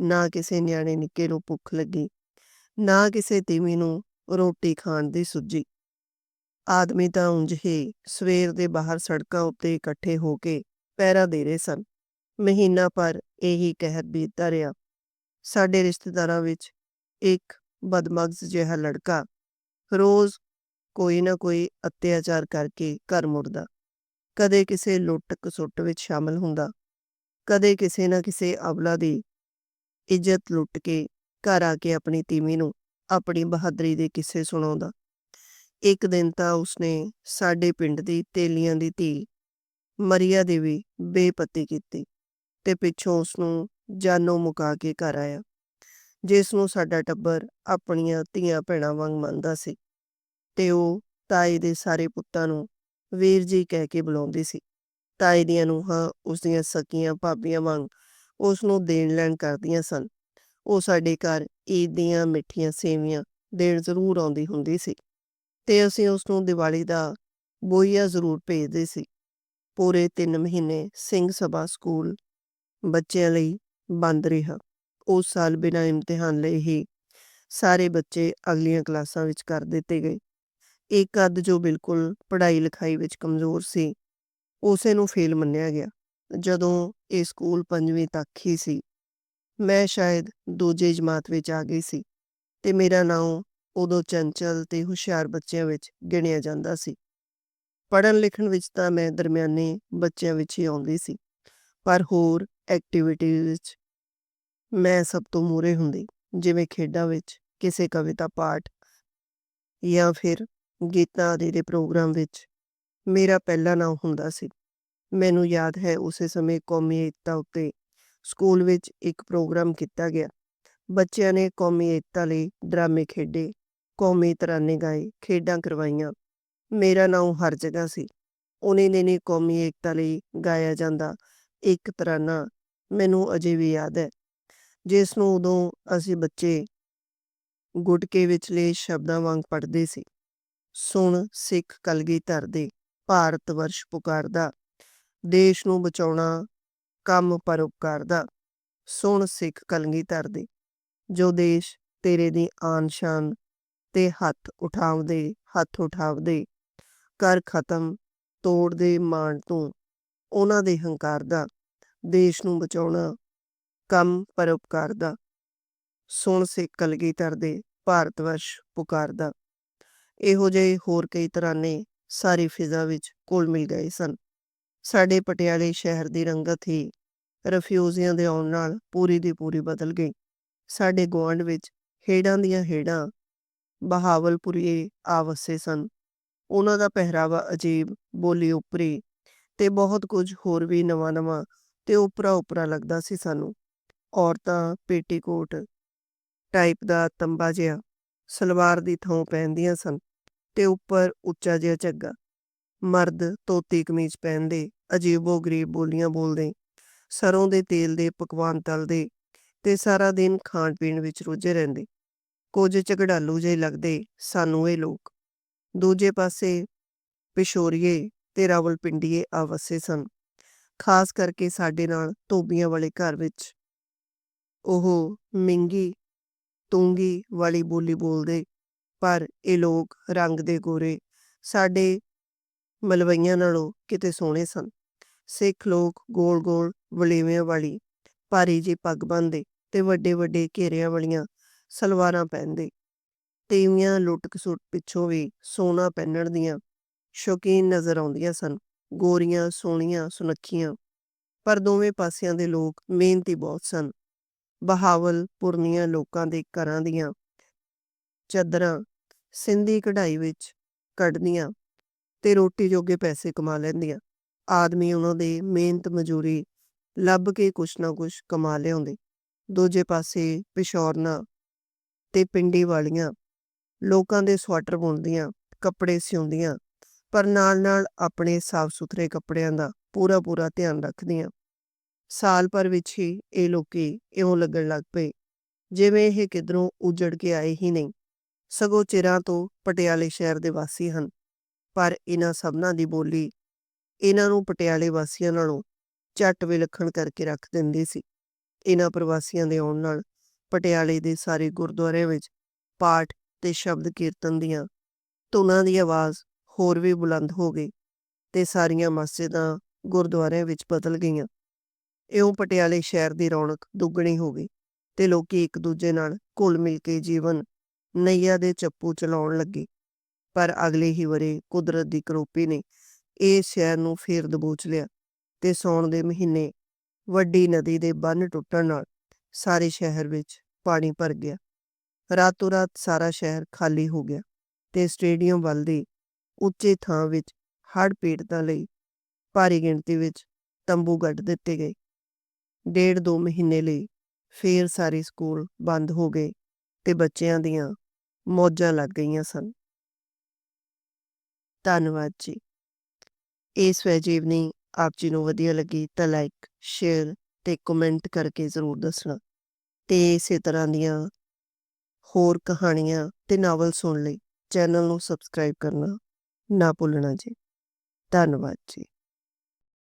ਨਾ ਕਿਸੇ ਨਿਆਣੇ ਨਿੱਕੇ ਨੂੰ ਭੁੱਖ ਲੱਗੀ, ਨਾ ਕਿਸੇ ਤੀਵੀਂ ਨੂੰ ਰੋਟੀ ਖਾਣ ਦੀ ਸੁੱਜੀ। ਆਦਮੀ ਤਾਂ ਉਂਝ ਹੀ ਸਵੇਰ ਦੇ ਬਾਹਰ ਸੜਕਾਂ ਉੱਤੇ ਇਕੱਠੇ ਹੋ ਕੇ ਪਹਿਰਾ ਦੇ ਰਹੇ ਸਨ। ਮਹੀਨਾ ਭਰ ਇਹੀ ਕਹਿਰ ਬੀਤਦਾ ਰਿਹਾ। ਸਾਡੇ ਰਿਸ਼ਤੇਦਾਰਾਂ ਵਿੱਚ ਇੱਕ ਬਦਮਗਜ਼ ਜਿਹਾ ਲੜਕਾ ਰੋਜ਼ ਕੋਈ ਨਾ ਕੋਈ ਅਤਿਆਚਾਰ ਕਰਕੇ ਘਰ ਮੁੜਦਾ। ਕਦੇ ਕਿਸੇ ਲੁੱਟ ਕਸੁੱਟ ਵਿੱਚ ਸ਼ਾਮਲ ਹੁੰਦਾ। ਕਦੇ ਕਿਸੇ ਨਾ ਕਿਸੇ ਅਵਲਾ ਦੀ ਇੱਜ਼ਤ ਲੁੱਟ ਕੇ ਘਰ ਆ ਕੇ ਆਪਣੀ ਤੀਵੀਂ ਨੂੰ ਆਪਣੀ ਬਹਾਦਰੀ ਦੇ ਕਿੱਸੇ ਸੁਣਾਉਂਦਾ। ਇੱਕ ਦਿਨ ਤਾਂ ਉਸਨੇ ਸਾਡੇ ਪਿੰਡ ਦੀ ਤੇਲੀਆਂ ਦੀ ਧੀ ਮਰੀਆ ਦੀ ਵੀ ਬੇਪਤੀ ਕੀਤੀ ਤੇ ਪਿੱਛੋਂ ਉਸਨੂੰ ਜਾਨੋਂ ਮੁਕਾ ਕੇ ਘਰ ਆਇਆ, ਜਿਸ ਨੂੰ ਸਾਡਾ ਟੱਬਰ ਆਪਣੀਆਂ ਧੀਆਂ ਭੈਣਾਂ ਵਾਂਗ ਮੰਨਦਾ ਸੀ ਤੇ ਉਹ ਤਾਈ ਦੇ ਸਾਰੇ ਪੁੱਤਾਂ ਨੂੰ ਵੀਰ ਜੀ ਕਹਿ ਕੇ ਬੁਲਾਉਂਦੀ ਸੀ। ਤਾਈ ਦੀਆਂ ਨੂੰਹਾਂ ਉਸਦੀਆਂ ਸਕੀਆਂ ਭਾਬੀਆਂ ਵਾਂਗ ਉਸ ਨੂੰ ਦੇਣ ਲੈਣ ਕਰਦੀਆਂ ਸਨ। ਉਹ ਸਾਡੇ ਘਰ ਈਦ ਦੀਆਂ ਮਿੱਠੀਆਂ ਸੇਵੀਆਂ ਦੇਣ ਜ਼ਰੂਰ ਆਉਂਦੀ ਹੁੰਦੀ ਸੀ ਤੇ ਅਸੀਂ ਉਸ ਨੂੰ ਦੀਵਾਲੀ ਦਾ ਬੋਈਆ ਜ਼ਰੂਰ ਭੇਜਦੇ ਸੀ। ਪੂਰੇ 3 ਮਹੀਨੇ ਸਿੰਘ ਸਭਾ ਸਕੂਲ ਬੱਚਿਆਂ ਲਈ ਬੰਦ ਰਿਹਾ। ਉਸ ਸਾਲ ਬਿਨਾਂ ਇਮਤਿਹਾਨ ਲਈ ਹੀ ਸਾਰੇ ਬੱਚੇ ਅਗਲੀਆਂ ਕਲਾਸਾਂ ਵਿੱਚ ਕਰ ਦਿੱਤੇ ਗਏ। ਇੱਕ ਅੱਧ ਜੋ ਬਿਲਕੁਲ ਪੜ੍ਹਾਈ ਲਿਖਾਈ ਵਿੱਚ ਕਮਜ਼ੋਰ ਸੀ, ਉਸੇ ਨੂੰ ਫੇਲ ਮੰਨਿਆ ਗਿਆ। ਜਦੋਂ ਇਹ ਸਕੂਲ ਪੰਜਵੀਂ ਤੱਕ ਹੀ ਸੀ, ਮੈਂ ਸ਼ਾਇਦ ਦੂਜੇ ਜਮਾਤ ਵਿੱਚ ਆ ਗਈ ਸੀ ਤੇ ਮੇਰਾ ਨਾਮ ਉਦੋਂ ਚੰਚਲ ਤੇ ਹੁਸ਼ਿਆਰ ਬੱਚਿਆਂ ਵਿੱਚ ਗਿਣਿਆ ਜਾਂਦਾ ਸੀ। ਪੜ੍ਹਨ ਲਿਖਣ ਵਿੱਚ ਤਾਂ ਮੈਂ ਦਰਮਿਆਨੇ ਬੱਚਿਆਂ ਵਿੱਚ ਹੀ ਆਉਂਦੀ ਸੀ, ਪਰ ਹੋਰ ਐਕਟੀਵਿਟੀਜ਼ ਵਿੱਚ ਮੈਂ ਸਭ ਤੋਂ ਮੂਰੇ ਹੁੰਦੀ, ਜਿਵੇਂ ਖੇਡਾਂ ਵਿੱਚ ਕਿਸੇ ਕਵਿਤਾ ਪਾਠ ਜਾਂ ਫਿਰ ਗੀਤਾਂ ਆਦਿ ਦੇ ਪ੍ਰੋਗਰਾਮ ਵਿੱਚ ਮੇਰਾ ਪਹਿਲਾ ਨਾਮ ਹੁੰਦਾ ਸੀ। ਮੈਨੂੰ ਯਾਦ ਹੈ ਉਸੇ ਸਮੇਂ ਕੌਮੀ ਏਕਤਾ ਉੱਤੇ ਸਕੂਲ ਵਿੱਚ ਇੱਕ ਪ੍ਰੋਗਰਾਮ ਕੀਤਾ ਗਿਆ। ਬੱਚਿਆਂ ਨੇ ਕੌਮੀ ਏਕਤਾ ਲਈ ਡਰਾਮੇ ਖੇਡੇ, ਕੌਮੀ ਤਰਾਨੇ ਗਾਏ, ਖੇਡਾਂ ਕਰਵਾਈਆਂ ਮੇਰਾ ਨਾਮ ਹਰ ਜਗ੍ਹਾ ਸੀ। ਉਹਨੇ ਨੇ ਨੇ ਕੌਮੀ ਏਕਤਾ ਲਈ ਗਾਇਆ ਜਾਂਦਾ। ਇੱਕ ਤਰਾਨਾ ਮੈਨੂੰ ਅਜੇ ਵੀ ਯਾਦ ਹੈ। ਜਿਸ ਨੂੰ ਉਦੋਂ ਅਸੀਂ ਬੱਚੇ ਗੁਟਕੇ ਵਿਚਲੇ ਸ਼ਬਦਾਂ ਵਾਂਗ ਪੜ੍ਹਦੇ ਸੀ। ਸੁਣ ਸਿੱਖ ਕਲਗੀ ਧਰਦੇ ਭਾਰਤ ਵਰਸ਼ ਪੁਕਾਰਦਾ। ਦੇਸ਼ ਨੂੰ ਬਚਾਉਣਾ ਕੰਮ ਪਰਉਪਕਾਰ ਦਾ ਸੁਣ ਸਿੱਖ ਕਲਗੀ ਧਰਦੇ ਜੋ ਦੇਸ਼ ਤੇਰੇ ਦੀ ਆਨ ਸ਼ਾਨ ਤੇ ਹੱਥ ਉਠਾਵਦੇ ਹੱਥ ਉਠਾਵਦੇ ਕਰ ਖਤਮ ਤੋੜ ਦੇ ਮਾਣ ਤੋਂ ਉਹਨਾਂ ਦੇ ਹੰਕਾਰ ਦਾ, ਦੇਸ਼ ਨੂੰ ਬਚਾਉਣਾ, ਕੰਮ ਪਰਉਪਕਾਰ ਦਾ। ਸੁਣ ਸੇ ਕਲਗੀਧਰ ਦੇ ਭਾਰਤ ਵਰਸ਼ ਪੁਕਾਰਦਾ ਇਹੋ ਜਿਹੇ ਹੋਰ ਕਈ ਤਰਾਨੇ ਸਾਰੀ ਫਿਜ਼ਾ ਵਿੱਚ ਕੋਲ ਮਿਲ ਗਏ ਸਨ। ਸਾਡੇ ਪਟਿਆਲੇ ਸ਼ਹਿਰ ਦੀ ਰੰਗਤ ਹੀ ਰਫਿਊਜ਼ੀਆਂ ਦੇ ਆਉਣ ਨਾਲ ਪੂਰੀ ਦੀ ਪੂਰੀ ਬਦਲ ਗਈ। ਸਾਡੇ ਗੁਆਂਢ ਵਿੱਚ ਹੇੜਾਂ ਦੀਆਂ ਹੇੜਾਂ ਬਹਾਵਲਪੁਰੀਏ ਆ ਵਸੇ ਸਨ। ਉਹਨਾਂ ਦਾ ਪਹਿਰਾਵਾ ਅਜੀਬ, ਬੋਲੀ ਉਪਰੀ ਤੇ ਬਹੁਤ ਕੁਝ ਹੋਰ ਵੀ ਨਵਾਂ ਨਵਾਂ ਤੇ ਉਪਰਾ ਉਪਰਾ ਲੱਗਦਾ ਸੀ ਸਾਨੂੰ। ਔਰਤਾਂ, ਪੇਟੀਕੋਟ ਟਾਈਪ ਦਾ ਤੰਬਾ ਜਿਹਾ ਸਲਵਾਰ ਦੀ ਥਾਂ ਪਹਿਨਦੀਆਂ ਸਨ ਤੇ ਉੱਪਰ ਉੱਚਾ ਜਿਹਾ ਝੱਗਾ। ਮਰਦ ਧੋਤੀ ਕਮੀਜ਼ ਪਹਿਨਦੇ, ਅਜੀਬੋ ਗਰੀਬ ਬੋਲੀਆਂ ਬੋਲਦੇ, ਸਰੋਂ ਦੇ ਤੇਲ ਦੇ ਪਕਵਾਨ ਤਲਦੇ ਤੇ ਸਾਰਾ ਦਿਨ ਖਾਣ ਪੀਣ ਵਿੱਚ ਰੁੱਝੇ ਰਹਿੰਦੇ। ਕੁਝ ਝਗੜਾਲੂ ਜਿਹੇ ਲੱਗਦੇ, ਸਾਨੂੰ ਇਹ ਲੋਕ ਦੂਜੇ ਪਾਸੇ ਪਿਸ਼ੋਰੀਏ ਤੇ ਰਾਵਲਪਿੰਡੀਏ ਆ ਵਸੇ ਸਨ, ਖਾਸ ਕਰਕੇ ਸਾਡੇ ਨਾਲ ਧੋਬੀਆਂ ਵਾਲੇ ਘਰ ਵਿੱਚ। ਉਹ ਮਿੰਗੀ, ਤੂੰਗੀ ਵਾਲੀ ਬੋਲੀ ਬੋਲਦੇ, ਪਰ ਇਹ ਲੋਕ ਰੰਗ ਦੇ ਗੋਰੇ, ਸਾਡੇ ਮਲਵਈਆਂ ਨਾਲੋਂ ਕਿਤੇ ਸੋਹਣੇ ਸਨ। ਸਿੱਖ ਲੋਕ ਗੋਲ ਗੋਲ ਵਲੇਵਿਆਂ ਵਾਲੀ ਭਾਰੀ ਜੀ ਪੱਗ ਬੰਨਦੇ ਤੇ ਵੱਡੇ ਵੱਡੇ ਘੇਰਿਆਂ ਵਾਲੀਆਂ ਸਲਵਾਰਾਂ ਪਹਿਨਦੇ। ਤੀਵੀਆਂ ਲੁੱਟ ਕਸੁੱਟ ਪਿੱਛੋਂ ਵੀ ਸੋਨਾ ਪਹਿਨਣ ਦੀਆਂ ਸ਼ੌਕੀਨ ਨਜ਼ਰ ਆਉਂਦੀਆਂ ਸਨ, ਗੋਰੀਆਂ ਸੋਹਣੀਆਂ ਸੁਨੱਖੀਆਂ। ਪਰ ਦੋਵੇਂ ਪਾਸਿਆਂ ਦੇ ਲੋਕ ਮਿਹਨਤੀ ਬਹੁਤ ਸਨ। ਬਹਾਵਲ ਪੁਰਨੀਆਂ ਲੋਕਾਂ ਦੇ ਘਰਾਂ ਦੀਆਂ ਚਾਦਰਾਂ ਸਿੰਧੀ ਕਢਾਈ ਵਿੱਚ ਕੱਢਦੀਆਂ ਤੇ ਰੋਟੀ ਜੋਗੇ ਪੈਸੇ ਕਮਾ ਲੈਂਦੀਆਂ। ਆਦਮੀ ਉਹਨਾਂ ਦੇ ਮਿਹਨਤ ਮਜ਼ਦੂਰੀ ਲੱਭ ਕੇ ਕੁਛ ਨਾ ਕੁਛ ਕਮਾ ਲਿਆਉਂਦੇ। ਦੂਜੇ ਪਾਸੇ ਪਿਸ਼ੌਰਨਾ ਤੇ ਪਿੰਡੀ ਵਾਲੀਆਂ ਲੋਕਾਂ ਦੇ ਸਵਾਟਰ ਬੁਣਦੀਆਂ, ਕੱਪੜੇ ਸਿਉਂਦੀਆਂ, ਪਰ ਨਾਲ ਨਾਲ ਆਪਣੇ ਸਾਫ਼ ਸੁਥਰੇ ਕੱਪੜਿਆਂ ਦਾ ਪੂਰਾ ਪੂਰਾ ਧਿਆਨ ਰੱਖਦੀਆਂ। ਸਾਲ ਭਰ ਵਿੱਚ ਹੀ ਇਹ ਲੋਕੀ ਇਉਂ ਲੱਗਣ ਲੱਗ ਪਏ, ਜਿਵੇਂ ਇਹ ਕਿਧਰੋਂ ਉਜੜ ਕੇ ਆਏ ਹੀ ਨਹੀਂ। ਸਗੋਂ ਚਿਰਾਂ ਤੋਂ ਪਟਿਆਲੇ ਸ਼ਹਿਰ ਦੇ ਵਾਸੀ ਹਨ, ਪਰ ਇਹਨਾਂ ਸਭਨਾਂ ਦੀ ਬੋਲੀ ਇਹਨਾਂ ਨੂੰ ਪਟਿਆਲੇ ਵਾਸੀਆਂ ਨਾਲੋਂ ਝੱਟ ਵਿਲੱਖਣ ਕਰਕੇ ਰੱਖ ਦਿੰਦੀ ਸੀ। ਇਹਨਾਂ ਪ੍ਰਵਾਸੀਆਂ ਦੇ ਆਉਣ ਨਾਲ ਪਟਿਆਲੇ ਦੇ ਸਾਰੇ ਗੁਰਦੁਆਰਿਆਂ ਵਿੱਚ ਪਾਠ ਤੇ ਸ਼ਬਦ ਕੀਰਤਨ ਦੀਆਂ ਧੁਨਾਂ ਦੀ ਆਵਾਜ਼ ਹੋਰ ਵੀ ਬੁਲੰਦ ਹੋ ਗਈ ਤੇ ਸਾਰੀਆਂ ਮਸਜਿਦਾਂ ਗੁਰਦੁਆਰਿਆਂ ਵਿੱਚ ਬਦਲ ਗਈਆਂ। ਇਉਂ ਪਟਿਆਲੇ ਸ਼ਹਿਰ ਦੀ ਰੌਣਕ ਦੁੱਗਣੀ ਹੋ ਗਈ ਤੇ ਲੋਕੀ ਇੱਕ ਦੂਜੇ ਨਾਲ ਘੁਲ ਮਿਲ ਕੇ ਜੀਵਨ ਨਈਆ ਦੇ ਚੱਪੂ ਚਲਾਉਣ ਲੱਗੇ। ਪਰ ਅਗਲੇ ਹੀ ਵਰੇ ਕੁਦਰਤ ਦੀ ਕਰੋਪੀ ਨੇ ਇਹ ਸ਼ਹਿਰ ਨੂੰ ਫੇਰ ਦਬੋਚ ਲਿਆ ਤੇ ਸੌਣ ਦੇ ਮਹੀਨੇ ਵੱਡੀ ਨਦੀ ਦੇ ਬੰਨ ਟੁੱਟਣ ਨਾਲ ਸਾਰੇ ਸ਼ਹਿਰ ਵਿੱਚ ਪਾਣੀ ਭਰ ਗਿਆ। ਰਾਤੋਂ ਰਾਤ ਸਾਰਾ ਸ਼ਹਿਰ ਖਾਲੀ ਹੋ ਗਿਆ ਤੇ ਸਟੇਡੀਅਮ ਵੱਲ ਦੀ ਉੱਚੇ ਥਾਂ ਵਿੱਚ ਹੜ੍ਹ ਪੀੜਤਾਂ ਲਈ ਭਾਰੀ ਗਿਣਤੀ ਵਿੱਚ ਤੰਬੂ ਗੱਡ ਦਿੱਤੇ ਗਏ। ਡੇਢ ਦੋ ਮਹੀਨੇ ਲਈ ਫੇਰ ਸਾਰੇ ਸਕੂਲ ਬੰਦ ਹੋ ਗਏ ਤੇ ਬੱਚਿਆਂ ਦੀਆਂ ਮੌਜਾਂ ਲੱਗ ਗਈਆਂ ਸਨ। ਧੰਨਵਾਦ ਜੀ। ਇਸ ਵੈਜੀਵਨੀ ਆਪ ਜੀ ਨੂੰ ਵਧੀਆ ਲੱਗੀ ਤਾਂ ਲਾਈਕ ਸ਼ੇਅਰ ਤੇ ਕਮੈਂਟ ਕਰਕੇ ਜ਼ਰੂਰ ਦੱਸਣਾ ਤੇ ਇਸੇ ਤਰ੍ਹਾਂ ਦੀਆਂ ਹੋਰ ਕਹਾਣੀਆਂ ਤੇ ਨਾਵਲ ਸੁਣ ਲਈ ਚੈਨਲ ਨੂੰ ਸਬਸਕ੍ਰਾਈਬ ਕਰਨਾ ਨਾ ਭੁੱਲਣਾ ਜੀ। ਧੰਨਵਾਦ ਜੀ।